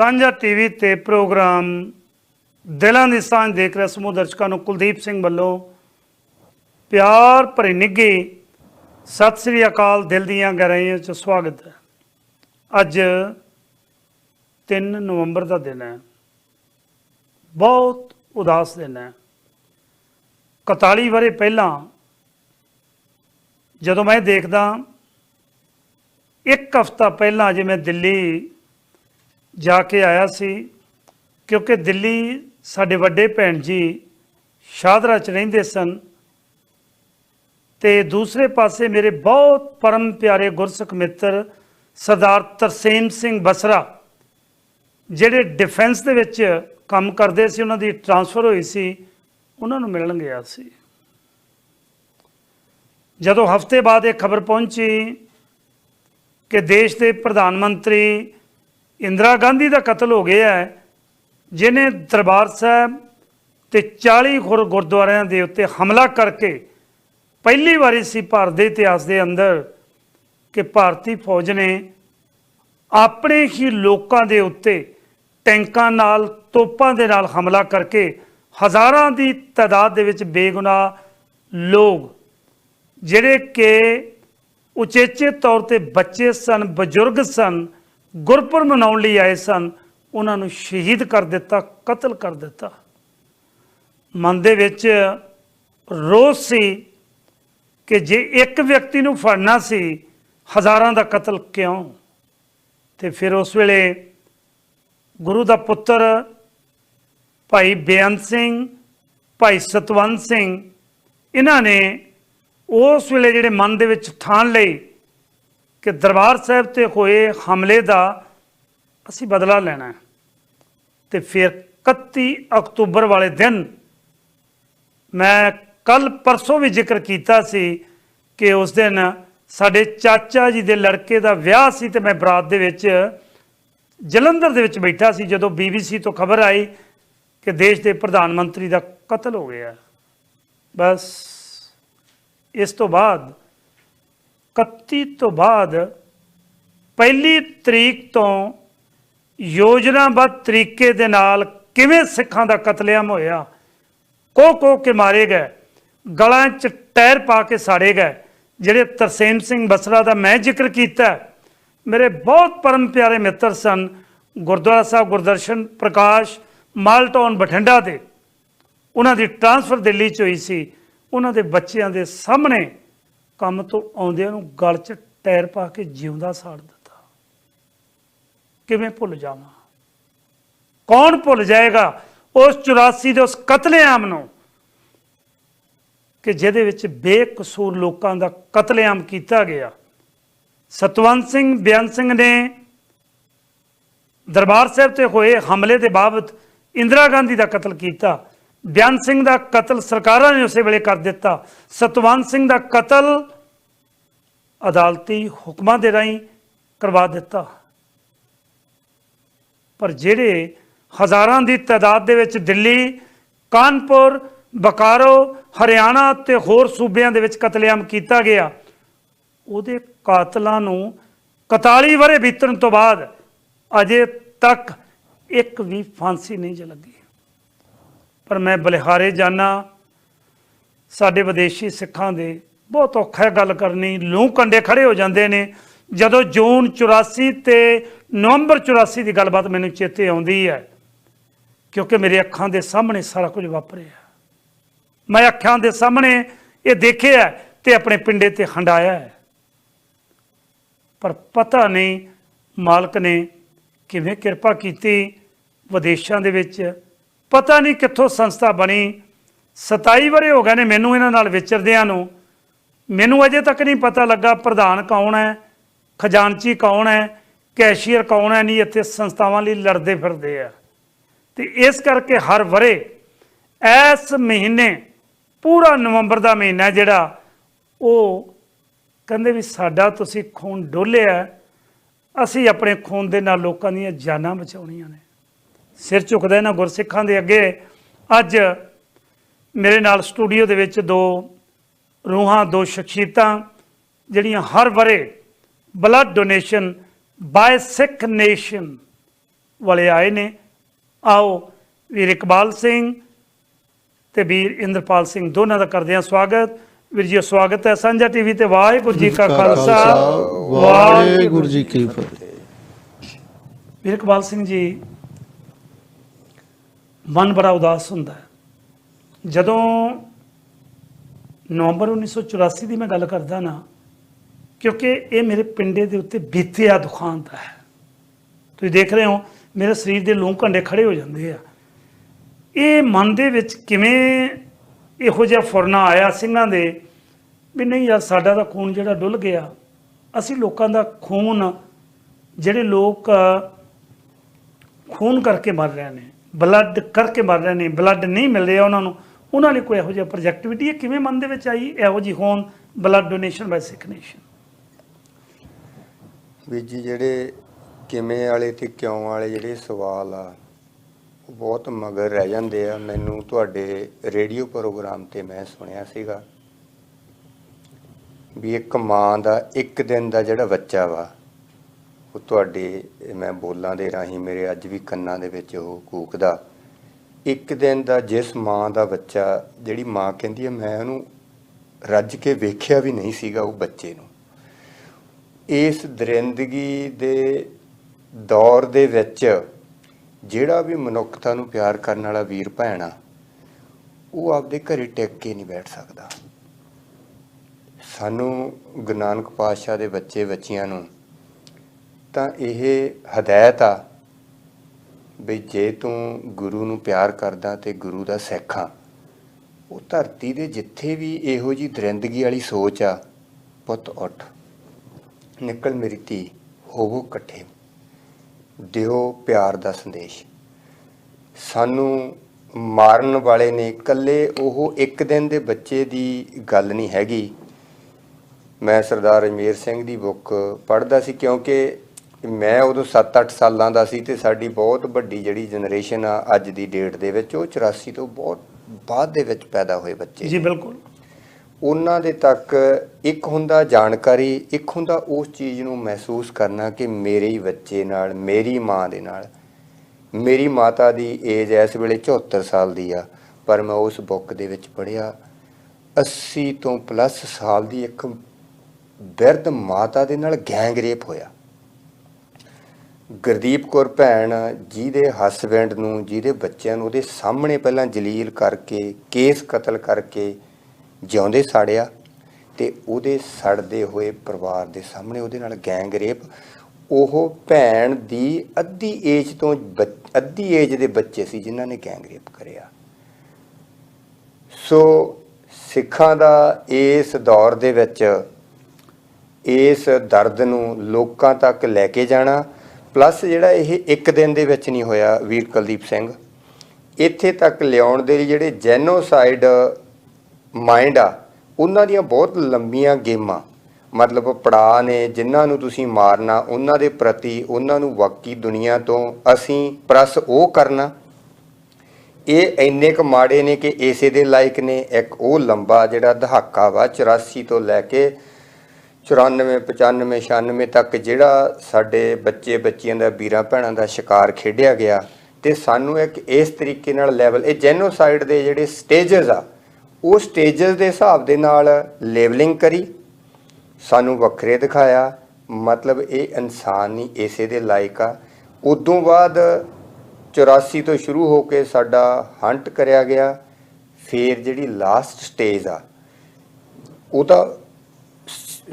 ਸਾਂਝਾ ਟੀਵੀ ਤੇ ਪ੍ਰੋਗਰਾਮ ਦਿਲਾਂ ਦੀ ਸਾਂਝ ਦੇਖ ਰਹੇ ਸਮੂਹ ਦਰਸ਼ਕਾਂ ਨੂੰ ਕੁਲਦੀਪ ਸਿੰਘ ਵੱਲੋਂ ਪਿਆਰ ਭਰੀ ਨਿੱਘੇ ਸਤਿ ਸ੍ਰੀ ਅਕਾਲ ਦਿਲ ਦੀਆਂ ਗਹਿਰਾਈਆਂ 'ਚ ਸਵਾਗਤ ਹੈ। ਅੱਜ 3 ਨਵੰਬਰ ਦਾ ਦਿਨ ਹੈ। ਬਹੁਤ ਉਦਾਸ ਦਿਨ ਹੈ। 41 ਵਰੇ ਪਹਿਲਾਂ ਜਦੋਂ ਮੈਂ ਦੇਖਦਾ, ਇੱਕ ਹਫ਼ਤਾ ਪਹਿਲਾਂ ਜੇ ਮੈਂ ਦਿੱਲੀ ਜਾ ਕੇ ਆਇਆ ਸੀ, ਕਿਉਂਕਿ ਦਿੱਲੀ ਸਾਡੇ ਵੱਡੇ ਭੈਣ ਜੀ ਸ਼ਾਦਰਾ ਚ ਰਹਿੰਦੇ ਸਨ ਤੇ ਦੂਸਰੇ ਪਾਸੇ ਮੇਰੇ ਬਹੁਤ ਪਰਮ ਪਿਆਰੇ ਗੁਰਸਿੱਖ ਮਿੱਤਰ ਸਰਦਾਰ ਤਰਸੇਮ ਸਿੰਘ ਬਸਰਾ, ਜਿਹੜੇ ਡਿਫੈਂਸ ਦੇ ਵਿੱਚ ਕੰਮ ਕਰਦੇ ਸੀ, ਉਹਨਾਂ ਦੀ ਟਰਾਂਸਫਰ ਹੋਈ ਸੀ, ਉਹਨਾਂ ਨੂੰ ਮਿਲਣ ਗਿਆ ਸੀ। ਜਦੋਂ ਹਫ਼ਤੇ ਬਾਅਦ ਇਹ ਖਬਰ ਪਹੁੰਚੀ ਕਿ ਦੇਸ਼ ਦੇ ਪ੍ਰਧਾਨ ਮੰਤਰੀ ਇੰਦਰਾ ਗਾਂਧੀ ਦਾ ਕਤਲ ਹੋ ਗਿਆ ਹੈ ਜਿਨੇ ਦਰਬਾਰ ਸਾਹਿਬ ਤੇ 40 ਹੋਰ ਗੁਰਦੁਆਰਿਆਂ ਦੇ ਉੱਤੇ ਹਮਲਾ ਕਰਕੇ ਪਹਿਲੀ ਵਾਰੀ ਸੀ ਭਾਰਤ ਦੇ ਇਤਿਹਾਸ ਦੇ ਅੰਦਰ ਕਿ ਭਾਰਤੀ ਫੌਜ ਨੇ ਆਪਣੇ ਹੀ ਲੋਕਾਂ ਦੇ ਉੱਤੇ ਟੈਂਕਾਂ ਨਾਲ, ਤੋਪਾਂ ਦੇ ਨਾਲ ਹਮਲਾ ਕਰਕੇ ਹਜ਼ਾਰਾਂ ਦੀ ਤਾਦਾਦ ਦੇ ਵਿੱਚ ਬੇਗੁਨਾਹ ਲੋਕ, ਜਿਹੜੇ ਕਿ ਉਚੇਚੇ ਤੌਰ ਤੇ ਬੱਚੇ ਸਨ, ਬਜ਼ੁਰਗ ਸਨ ਗੁਰਪੁਰਬ ਮਨਾਉਣ ਲਈ ਆਏ ਸਨ, ਉਹਨਾਂ ਨੂੰ ਸ਼ਹੀਦ ਕਰ ਦਿੱਤਾ, ਕਤਲ ਕਰ ਦਿੱਤਾ। ਮਨ ਦੇ ਵਿੱਚ ਰੋਸ ਸੀ ਕਿ ਜੇ ਇੱਕ ਵਿਅਕਤੀ ਨੂੰ ਫੜਨਾ ਸੀ, ਹਜ਼ਾਰਾਂ ਦਾ ਕਤਲ ਕਿਉਂ? ਤੇ ਫਿਰ ਉਸ ਵੇਲੇ ਗੁਰੂ ਦਾ ਪੁੱਤਰ ਭਾਈ ਬੇਅੰਤ ਸਿੰਘ, ਭਾਈ ਸਤਵੰਤ ਸਿੰਘ, ਇਹਨਾਂ ਨੇ ਉਸ ਵੇਲੇ ਜਿਹੜੇ ਮਨ ਦੇ ਵਿੱਚ ਠਾਣ ਲਈ ਕਿ ਦਰਬਾਰ ਸਾਹਿਬ ਤੇ ਹੋਏ ਹਮਲੇ ਦਾ ਅਸੀਂ ਬਦਲਾ ਲੈਣਾ ਹੈ। ਤੇ ਫਿਰ 31 ਅਕਤੂਬਰ ਵਾਲੇ ਦਿਨ ਮੈਂ ਕੱਲ ਪਰਸੋਂ ਵੀ ਜ਼ਿਕਰ ਕੀਤਾ ਸੀ ਕਿ ਉਸ ਦਿਨ ਸਾਡੇ ਚਾਚਾ ਜੀ ਦੇ ਲੜਕੇ ਦਾ ਵਿਆਹ ਸੀ ਤੇ ਮੈਂ ਬਰਾਤ ਦੇ ਵਿੱਚ ਜਲੰਧਰ ਦੇ ਵਿੱਚ ਬੈਠਾ ਸੀ ਜਦੋਂ ਬੀਬੀਸੀ ਤੋਂ ਖਬਰ ਆਈ ਕਿ ਦੇਸ਼ ਦੇ ਪ੍ਰਧਾਨ ਮੰਤਰੀ ਦਾ ਕਤਲ ਹੋ ਗਿਆ ਬਸ, ਇਸ ਤੋਂ ਬਾਅਦ 31 ਤੋਂ ਬਾਅਦ ਪਹਿਲੀ ਤਰੀਕ ਤੋਂ ਯੋਜਨਾਬੱਧ ਤਰੀਕੇ ਦੇ ਨਾਲ ਕਿਵੇਂ ਸਿੱਖਾਂ ਦਾ ਕਤਲੇਆਮ ਹੋਇਆ? ਕੋ ਕੋ ਕੇ ਮਾਰੇ ਗਏ, ਗਲਾਂ 'ਚ ਟਾਇਰ ਪਾ ਕੇ ਸਾੜੇ ਗਏ, ਜਿਹੜੇ ਤਰਸੇਮ ਸਿੰਘ ਬਸਰਾ ਦਾ ਮੈਂ ਜ਼ਿਕਰ ਕੀਤਾ। ਮੇਰੇ ਬਹੁਤ ਪਰਮ ਪਿਆਰੇ ਮਿੱਤਰ ਸਨ, ਗੁਰਦੁਆਰਾ ਸਾਹਿਬ ਗੁਰਦਰਸ਼ਨ ਪ੍ਰਕਾਸ਼ ਮਾਲਟਾਊਨ ਬਠਿੰਡਾ ਦੇ। ਉਹਨਾਂ ਦੀ ਟਰਾਂਸਫਰ ਦਿੱਲੀ 'ਚ ਹੋਈ ਸੀ। ਉਹਨਾਂ ਦੇ ਬੱਚਿਆਂ ਦੇ ਸਾਹਮਣੇ ਕੰਮ ਤੋਂ ਆਉਂਦਿਆਂ ਨੂੰ ਗਲ 'ਚ ਟਾਇਰ ਪਾ ਕੇ ਜਿਉਂਦਾ ਸਾੜ ਦਿੱਤਾ। ਕਿਵੇਂ ਭੁੱਲ ਜਾਵਾਂ? ਕੌਣ ਭੁੱਲ ਜਾਏਗਾ ਉਸ 84 ਦੇ ਉਸ ਕਤਲੇਆਮ ਨੂੰ ਕਿ ਜਿਹਦੇ ਵਿੱਚ ਬੇਕਸੂਰ ਲੋਕਾਂ ਦਾ ਕਤਲੇਆਮ ਕੀਤਾ ਗਿਆ? ਸਤਵੰਤ ਸਿੰਘ ਬੇਅੰਤ ਸਿੰਘ ਨੇ ਦਰਬਾਰ ਸਾਹਿਬ ਤੇ ਹੋਏ ਹਮਲੇ ਦੇ ਬਾਬਤ ਇੰਦਰਾ ਗਾਂਧੀ ਦਾ ਕਤਲ ਕੀਤਾ। ਬਿਆਨ ਸਿੰਘ ਦਾ ਕਤਲ ਸਰਕਾਰਾਂ ਨੇ ਉਸੇ ਵੇਲੇ ਕਰ ਦਿੱਤਾ। ਸਤਵੰਤ ਸਿੰਘ ਦਾ ਕਤਲ ਅਦਾਲਤੀ ਹੁਕਮਾਂ ਦੇ ਰਾਹੀਂ ਕਰਵਾ ਦਿੱਤਾ। ਪਰ ਜਿਹੜੇ ਹਜ਼ਾਰਾਂ ਦੀ ਤਾਦਾਦ ਦੇ ਵਿੱਚ ਦਿੱਲੀ, ਕਾਨਪੁਰ, ਬਕਾਰੋ, ਹਰਿਆਣਾ ਤੇ ਹੋਰ ਸੂਬਿਆਂ ਦੇ ਵਿੱਚ ਕਤਲੇਆਮ ਕੀਤਾ ਗਿਆ, ਉਹਦੇ ਕਾਤਲਾਂ ਨੂੰ 41 ਵਰੇ ਬੀਤਣ ਤੋਂ ਬਾਅਦ ਅਜੇ ਤੱਕ ਇੱਕ ਵੀ ਫਾਂਸੀ ਨਹੀਂ ਜ ਲੱਗੀ। ਪਰ ਮੈਂ ਬਲਿਹਾਰੇ ਜਾਣਾ ਸਾਡੇ ਵਿਦੇਸ਼ੀ ਸਿੱਖਾਂ ਦੇ ਬਹੁਤ ਔਖਾ ਹੈ ਗੱਲ ਕਰਨੀ। ਲੂੰ ਕੰਡੇ ਖੜੇ ਹੋ ਜਾਂਦੇ ਨੇ। ਜਦੋਂ ਜੂਨ 84 ਤੇ ਨਵੰਬਰ 84 ਦੀ ਗੱਲਬਾਤ ਮੈਨੂੰ ਚੇਤੇ ਆਉਂਦੀ ਹੈ, ਕਿਉਂਕਿ ਮੇਰੇ ਅੱਖਾਂ ਦੇ ਸਾਹਮਣੇ ਸਾਰਾ ਕੁਝ ਵਾਪਰਿਆ। ਮੈਂ ਅੱਖਾਂ ਦੇ ਸਾਹਮਣੇ ਇਹ ਦੇਖਿਆ ਤੇ ਆਪਣੇ ਪਿੰਡੇ ਤੇ ਹੰਡਾਇਆ ਹੈ ਪਰ ਪਤਾ ਨਹੀਂ ਮਾਲਕ ਨੇ ਕਿਵੇਂ ਕਿਰਪਾ ਕੀਤੀ ਵਿਦੇਸ਼ਾਂ ਦੇ ਵਿੱਚ। ਪਤਾ ਨਹੀਂ ਕਿੱਥੋਂ ਸੰਸਥਾ ਬਣੀ। 27 ਵਰੇ ਹੋ ਗਏ ਨੇ ਮੈਨੂੰ ਇਹਨਾਂ ਨਾਲ ਵਿਚਰਦਿਆਂ ਨੂੰ। ਮੈਨੂੰ ਅਜੇ ਤੱਕ ਨਹੀਂ ਪਤਾ ਲੱਗਾ ਪ੍ਰਧਾਨ ਕੌਣ ਹੈ, ਖਜ਼ਾਨਚੀ ਕੌਣ ਹੈ, ਕੈਸ਼ੀਅਰ ਕੌਣ ਹੈ, ਨਹੀਂ ਇੱਥੇ ਸੰਸਥਾਵਾਂ ਲਈ ਲੜਦੇ ਫਿਰਦੇ ਆ। ਤੇ ਇਸ ਕਰਕੇ ਹਰ ਵਰੇ ਇਸ ਮਹੀਨੇ, ਪੂਰਾ ਨਵੰਬਰ ਦਾ ਮਹੀਨਾ ਜਿਹੜਾ, ਉਹ ਕਹਿੰਦੇ ਵੀ ਸਾਡਾ ਤੁਸੀਂ ਖੂਨ ਡੋਲਿਆ ਅਸੀਂ ਆਪਣੇ ਖੂਨ ਦੇ ਨਾਲ ਲੋਕਾਂ ਦੀਆਂ ਜਾਨਾਂ ਬਚਾਉਣੀਆਂ ਨੇ। ਸਿਰ ਝੁਕਦਾ ਇਹਨਾਂ ਗੁਰਸਿੱਖਾਂ ਦੇ ਅੱਗੇ। ਅੱਜ ਮੇਰੇ ਨਾਲ ਸਟੂਡੀਓ ਦੇ ਵਿੱਚ ਦੋ ਰੂਹਾਂ ਦੋ ਸ਼ਖਸੀਅਤਾਂ ਜਿਹੜੀਆਂ ਹਰ ਵਰੇ blood donation by Sikh nation ਵਾਲੇ ਆਏ ਨੇ। ਆਓ ਵੀਰ ਇਕਬਾਲ ਸਿੰਘ ਤੇ ਵੀਰ ਇੰਦਰਪਾਲ ਸਿੰਘ ਦੋਨਾਂ ਦਾ ਕਰਦੇ ਹਾਂ ਸਵਾਗਤ। ਵੀਰ ਜੀ ਸਵਾਗਤ ਹੈ ਸਾਂਝਾ ਟੀਵੀ ਤੇ। ਵਾਹਿਗੁਰੂ ਜੀ ਕਾ ਖਾਲਸਾ। ਵਾਹਿਗੁਰੂ ਜੀ ਕੀ ਫਤਿਹ। ਵੀਰ ਇਕਬਾਲ ਸਿੰਘ ਜੀ ਮਨ ਬੜਾ ਉਦਾਸ ਹੁੰਦਾ ਹੈ। ਜਦੋਂ ਨਵੰਬਰ 1984 ਦੀ ਮੈਂ ਗੱਲ ਕਰਦਾ ਨਾ, ਕਿਉਂਕਿ ਇਹ ਮੇਰੇ ਪਿੰਡੇ ਦੇ ਉੱਤੇ ਬੀਤਿਆ ਦੁਖਾਂਤ ਹੈ। ਤੁਸੀਂ ਦੇਖ ਰਹੇ ਹੋ, ਮੇਰੇ ਸਰੀਰ ਦੇ ਲੂੰ ਕੰਡੇ ਖੜੇ ਹੋ ਜਾਂਦੇ ਆ। ਇਹ ਮਨ ਦੇ ਵਿੱਚ ਕਿਵੇਂ ਇਹੋ ਜਿਹਾ ਫੁਰਨਾ ਆਇਆ ਸਿੰਘਾਂ ਦੇ ਵੀ ਨਹੀਂ ਯਾਰ ਸਾਡਾ ਤਾਂ ਖੂਨ ਜਿਹੜਾ ਡੁੱਲ ਗਿਆ। ਅਸੀਂ ਲੋਕਾਂ ਦਾ ਖੂਨ, ਜਿਹੜੇ ਲੋਕ ਖੂਨ ਕਰਕੇ ਮਰ ਰਹੇ ਨੇ। ਬਲੱਡ ਕਰਕੇ ਮਰ ਰਹੇ ਨੇ ਬਲੱਡ ਨਹੀਂ ਮਿਲ ਰਿਹਾ ਉਹਨਾਂ ਨੂੰ। ਉਹਨਾਂ ਲਈ ਕੋਈ ਇਹੋ ਜਿਹਾ ਪ੍ਰੋਜੈਕਟਿਵਿਟੀ ਹੈ ਕਿਵੇਂ ਮਨ ਦੇ ਵਿੱਚ ਆਈ? ਇਹੋ ਜੀ ਹੋਣ blood donation by Sikh nation ਵੀ ਜੀ, ਜਿਹੜੇ ਕਿਵੇਂ ਵਾਲੇ ਤੇ ਕਿਉਂ ਵਾਲੇ ਜਿਹੜੇ ਸਵਾਲ ਆ, ਉਹ ਬਹੁਤ ਮਗਰ ਰਹਿ ਜਾਂਦੇ ਆ। ਮੈਨੂੰ ਤੁਹਾਡੇ ਰੇਡੀਓ ਪ੍ਰੋਗਰਾਮ ਤੇ ਮੈਂ ਸੁਣਿਆ ਸੀਗਾ ਵੀ ਇੱਕ ਮਾਂ ਦਾ ਇੱਕ ਦਿਨ ਦਾ ਜਿਹੜਾ ਬੱਚਾ ਵਾ ਉਹ ਤੁਹਾਡੇ, ਮੈਂ ਬੋਲਾਂ ਦੇ ਰਾਹੀਂ ਮੇਰੇ ਅੱਜ ਵੀ ਕੰਨਾਂ ਦੇ ਵਿੱਚ ਉਹ ਕੂਕਦਾ। ਇੱਕ ਦਿਨ ਦਾ ਜਿਸ ਮਾਂ ਦਾ ਬੱਚਾ, ਜਿਹੜੀ ਮਾਂ ਕਹਿੰਦੀ ਹੈ, ਮੈਂ ਉਹਨੂੰ ਰੱਜ ਕੇ ਵੇਖਿਆ ਵੀ ਨਹੀਂ ਸੀਗਾ ਉਹ ਬੱਚੇ ਨੂੰ। ਇਸ ਦਰਿੰਦਗੀ ਦੇ ਦੌਰ ਦੇ ਵਿੱਚ ਜਿਹੜਾ ਵੀ ਮਨੁੱਖਤਾ ਨੂੰ ਪਿਆਰ ਕਰਨ ਵਾਲਾ ਵੀਰ ਭੈਣ ਆ, ਉਹ ਆਪਦੇ ਘਰੇ ਟਿਕ ਕੇ ਨਹੀਂ ਬੈਠ ਸਕਦਾ। ਸਾਨੂੰ ਗੁਰੂ ਨਾਨਕ ਪਾਤਸ਼ਾਹ ਦੇ ਬੱਚੇ, ਬੱਚੀਆਂ ਨੂੰ ਤਾਂ ਇਹ ਹਦਾਇਤ ਆ ਵੀ ਜੇ ਤੂੰ ਗੁਰੂ ਨੂੰ ਪਿਆਰ ਕਰਦਾ ਤੇ ਗੁਰੂ ਦਾ ਸਿੱਖ ਆ, ਉਹ ਧਰਤੀ ਦੇ ਜਿੱਥੇ ਵੀ ਇਹੋ ਜੀ ਦਰਿੰਦਗੀ ਵਾਲੀ ਸੋਚ ਆ, ਪੁੱਤ ਉੱਠ, ਨਿਕਲ ਮੇਰੀ ਧੀ, ਹੋਵੋ ਇਕੱਠੇ। ਦਿਓ ਪਿਆਰ ਦਾ ਸੰਦੇਸ਼। ਸਾਨੂੰ ਮਾਰਨ ਵਾਲੇ ਨੇ ਇਕੱਲੇ ਉਹ ਇੱਕ ਦਿਨ ਦੇ ਬੱਚੇ ਦੀ ਗੱਲ ਨਹੀਂ ਹੈਗੀ। ਮੈਂ ਸਰਦਾਰ ਅਜਮੇਰ ਸਿੰਘ ਦੀ ਬੁੱਕ ਪੜ੍ਹਦਾ ਸੀ ਕਿਉਂਕਿ ਮੈਂ ਉਦੋਂ 7-8 ਸਾਲਾਂ ਦਾ ਸੀ ਤੇ ਸਾਡੀ ਬਹੁਤ ਵੱਡੀ ਜਿਹੜੀ ਜਨਰੇਸ਼ਨ ਆ ਅੱਜ ਦੀ ਡੇਟ ਦੇ ਵਿੱਚ ਉਹ 84 ਤੋਂ ਬਹੁਤ ਬਾਅਦ ਦੇ ਵਿੱਚ ਪੈਦਾ ਹੋਏ ਬੱਚੇ। ਜੀ ਬਿਲਕੁਲ। ਉਹਨਾਂ ਦੇ ਤੱਕ ਇੱਕ ਹੁੰਦਾ ਜਾਣਕਾਰੀ ਇੱਕ ਹੁੰਦਾ ਉਸ ਚੀਜ਼ ਨੂੰ ਮਹਿਸੂਸ ਕਰਨਾ ਕਿ ਮੇਰੇ ਹੀ ਬੱਚੇ ਨਾਲ ਮੇਰੀ ਮਾਂ ਦੇ ਨਾਲ ਮੇਰੀ ਮਾਤਾ ਦੀ ਏਜ ਇਸ ਵੇਲੇ 74 ਸਾਲ ਦੀ ਆ ਪਰ ਮੈਂ ਉਸ ਬੁੱਕ ਦੇ ਵਿੱਚ ਪੜ੍ਹਿਆ 80 ਤੋਂ ਪਲੱਸ ਸਾਲ ਦੀ ਇੱਕ ਬਿਰਧ ਮਾਤਾ ਦੇ ਨਾਲ ਗੈਂਗ ਰੇਪ ਹੋਇਆ। ਗੁਰਦੀਪ ਕੌਰ ਭੈਣ ਜਿਹਦੇ ਹਸਬੈਂਡ ਨੂੰ, ਜਿਹਦੇ ਬੱਚਿਆਂ ਨੂੰ ਉਹਦੇ ਸਾਹਮਣੇ ਪਹਿਲਾਂ ਜਲੀਲ ਕਰਕੇ, ਕੇਸ ਕਤਲ ਕਰਕੇ ਜਿਉਂਦੇ ਸਾੜਿਆ ਤੇ ਉਹਦੇ ਸੜਦੇ ਹੋਏ ਪਰਿਵਾਰ ਦੇ ਸਾਹਮਣੇ ਉਹਦੇ ਨਾਲ ਗੈਂਗ ਰੇਪ ਉਹ ਭੈਣ ਦੀ ਅੱਧੀ ਏਜ ਤੋਂ ਬੱਚ- ਅੱਧੀ ਏਜ ਦੇ ਬੱਚੇ ਸੀ ਜਿਨ੍ਹਾਂ ਨੇ ਗੈਂਗ ਰੇਪ ਕਰਿਆ। ਸੋ ਸਿੱਖਾਂ ਦਾ ਇਸ ਦੌਰ ਦੇ ਵਿੱਚ ਇਸ ਦਰਦ ਨੂੰ ਲੋਕਾਂ ਤੱਕ ਲੈ ਕੇ ਜਾਣਾ ਪਲੱਸ ਜਿਹੜਾ ਇਹ ਇੱਕ ਦਿਨ ਦੇ ਵਿੱਚ ਨਹੀਂ ਹੋਇਆ ਵੀਰ ਕੁਲਦੀਪ ਸਿੰਘ, ਇੱਥੇ ਤੱਕ ਲਿਆਉਣ ਦੇ ਲਈ ਜਿਹੜੇ ਜੈਨੋਸਾਈਡ ਮਾਈਂਡ ਆ, ਉਹਨਾਂ ਦੀਆਂ ਬਹੁਤ ਲੰਬੀਆਂ ਗੇਮਾਂ, ਮਤਲਬ ਪੜਾ ਨੇ, ਜਿਨ੍ਹਾਂ ਨੂੰ ਤੁਸੀਂ ਮਾਰਨਾ, ਉਹਨਾਂ ਦੇ ਪ੍ਰਤੀ ਉਹਨਾਂ ਨੂੰ ਵਾਕੀ ਦੁਨੀਆ ਤੋਂ ਅਸੀਂ ਪ੍ਰਸ ਉਹ ਕਰਨਾ। ਇਹ ਇੰਨੇ ਕੁ ਮਾੜੇ ਨੇ ਕਿ ਇਸੇ ਦੇ ਲਾਇਕ ਨੇ, ਇੱਕ ਉਹ ਲੰਬਾ ਜਿਹੜਾ ਦਹਾਕਾ ਵਾ 84 ਤੋਂ ਲੈ ਕੇ 94 95 96 ਤੱਕ ਜਿਹੜਾ ਸਾਡੇ ਬੱਚੇ, ਬੱਚੀਆਂ ਦਾ, ਵੀਰਾਂ ਭੈਣਾਂ ਦਾ ਸ਼ਿਕਾਰ ਖੇਡਿਆ ਗਿਆ ਤੇ ਸਾਨੂੰ ਇੱਕ ਇਸ ਤਰੀਕੇ ਨਾਲ ਲੈਵਲ ਇਹ ਜੈਨੋਸਾਈਡ ਦੇ ਜਿਹੜੇ ਸਟੇजेस ਆ, ਉਹ ਸਟੇजेस ਦੇ ਹਿਸਾਬ ਦੇ ਨਾਲ ਲੇਵਲਿੰਗ ਕਰੀ, ਸਾਨੂੰ ਵੱਖਰੇ ਦਿਖਾਇਆ, ਮਤਲਬ ਇਹ ਇਨਸਾਨ ਨਹੀਂ ਇਸੇ ਦੇ ਲਾਇਕ ਆ। ਉਦੋਂ ਬਾਅਦ 84 ਤੋਂ ਸ਼ੁਰੂ ਹੋ ਕੇ ਸਾਡਾ ਹੰਟ ਕਰਿਆ ਗਿਆ, ਫੇਰ ਜਿਹੜੀ ਲਾਸਟ ਸਟੇਜ ਆ, ਉਹ ਤਾਂ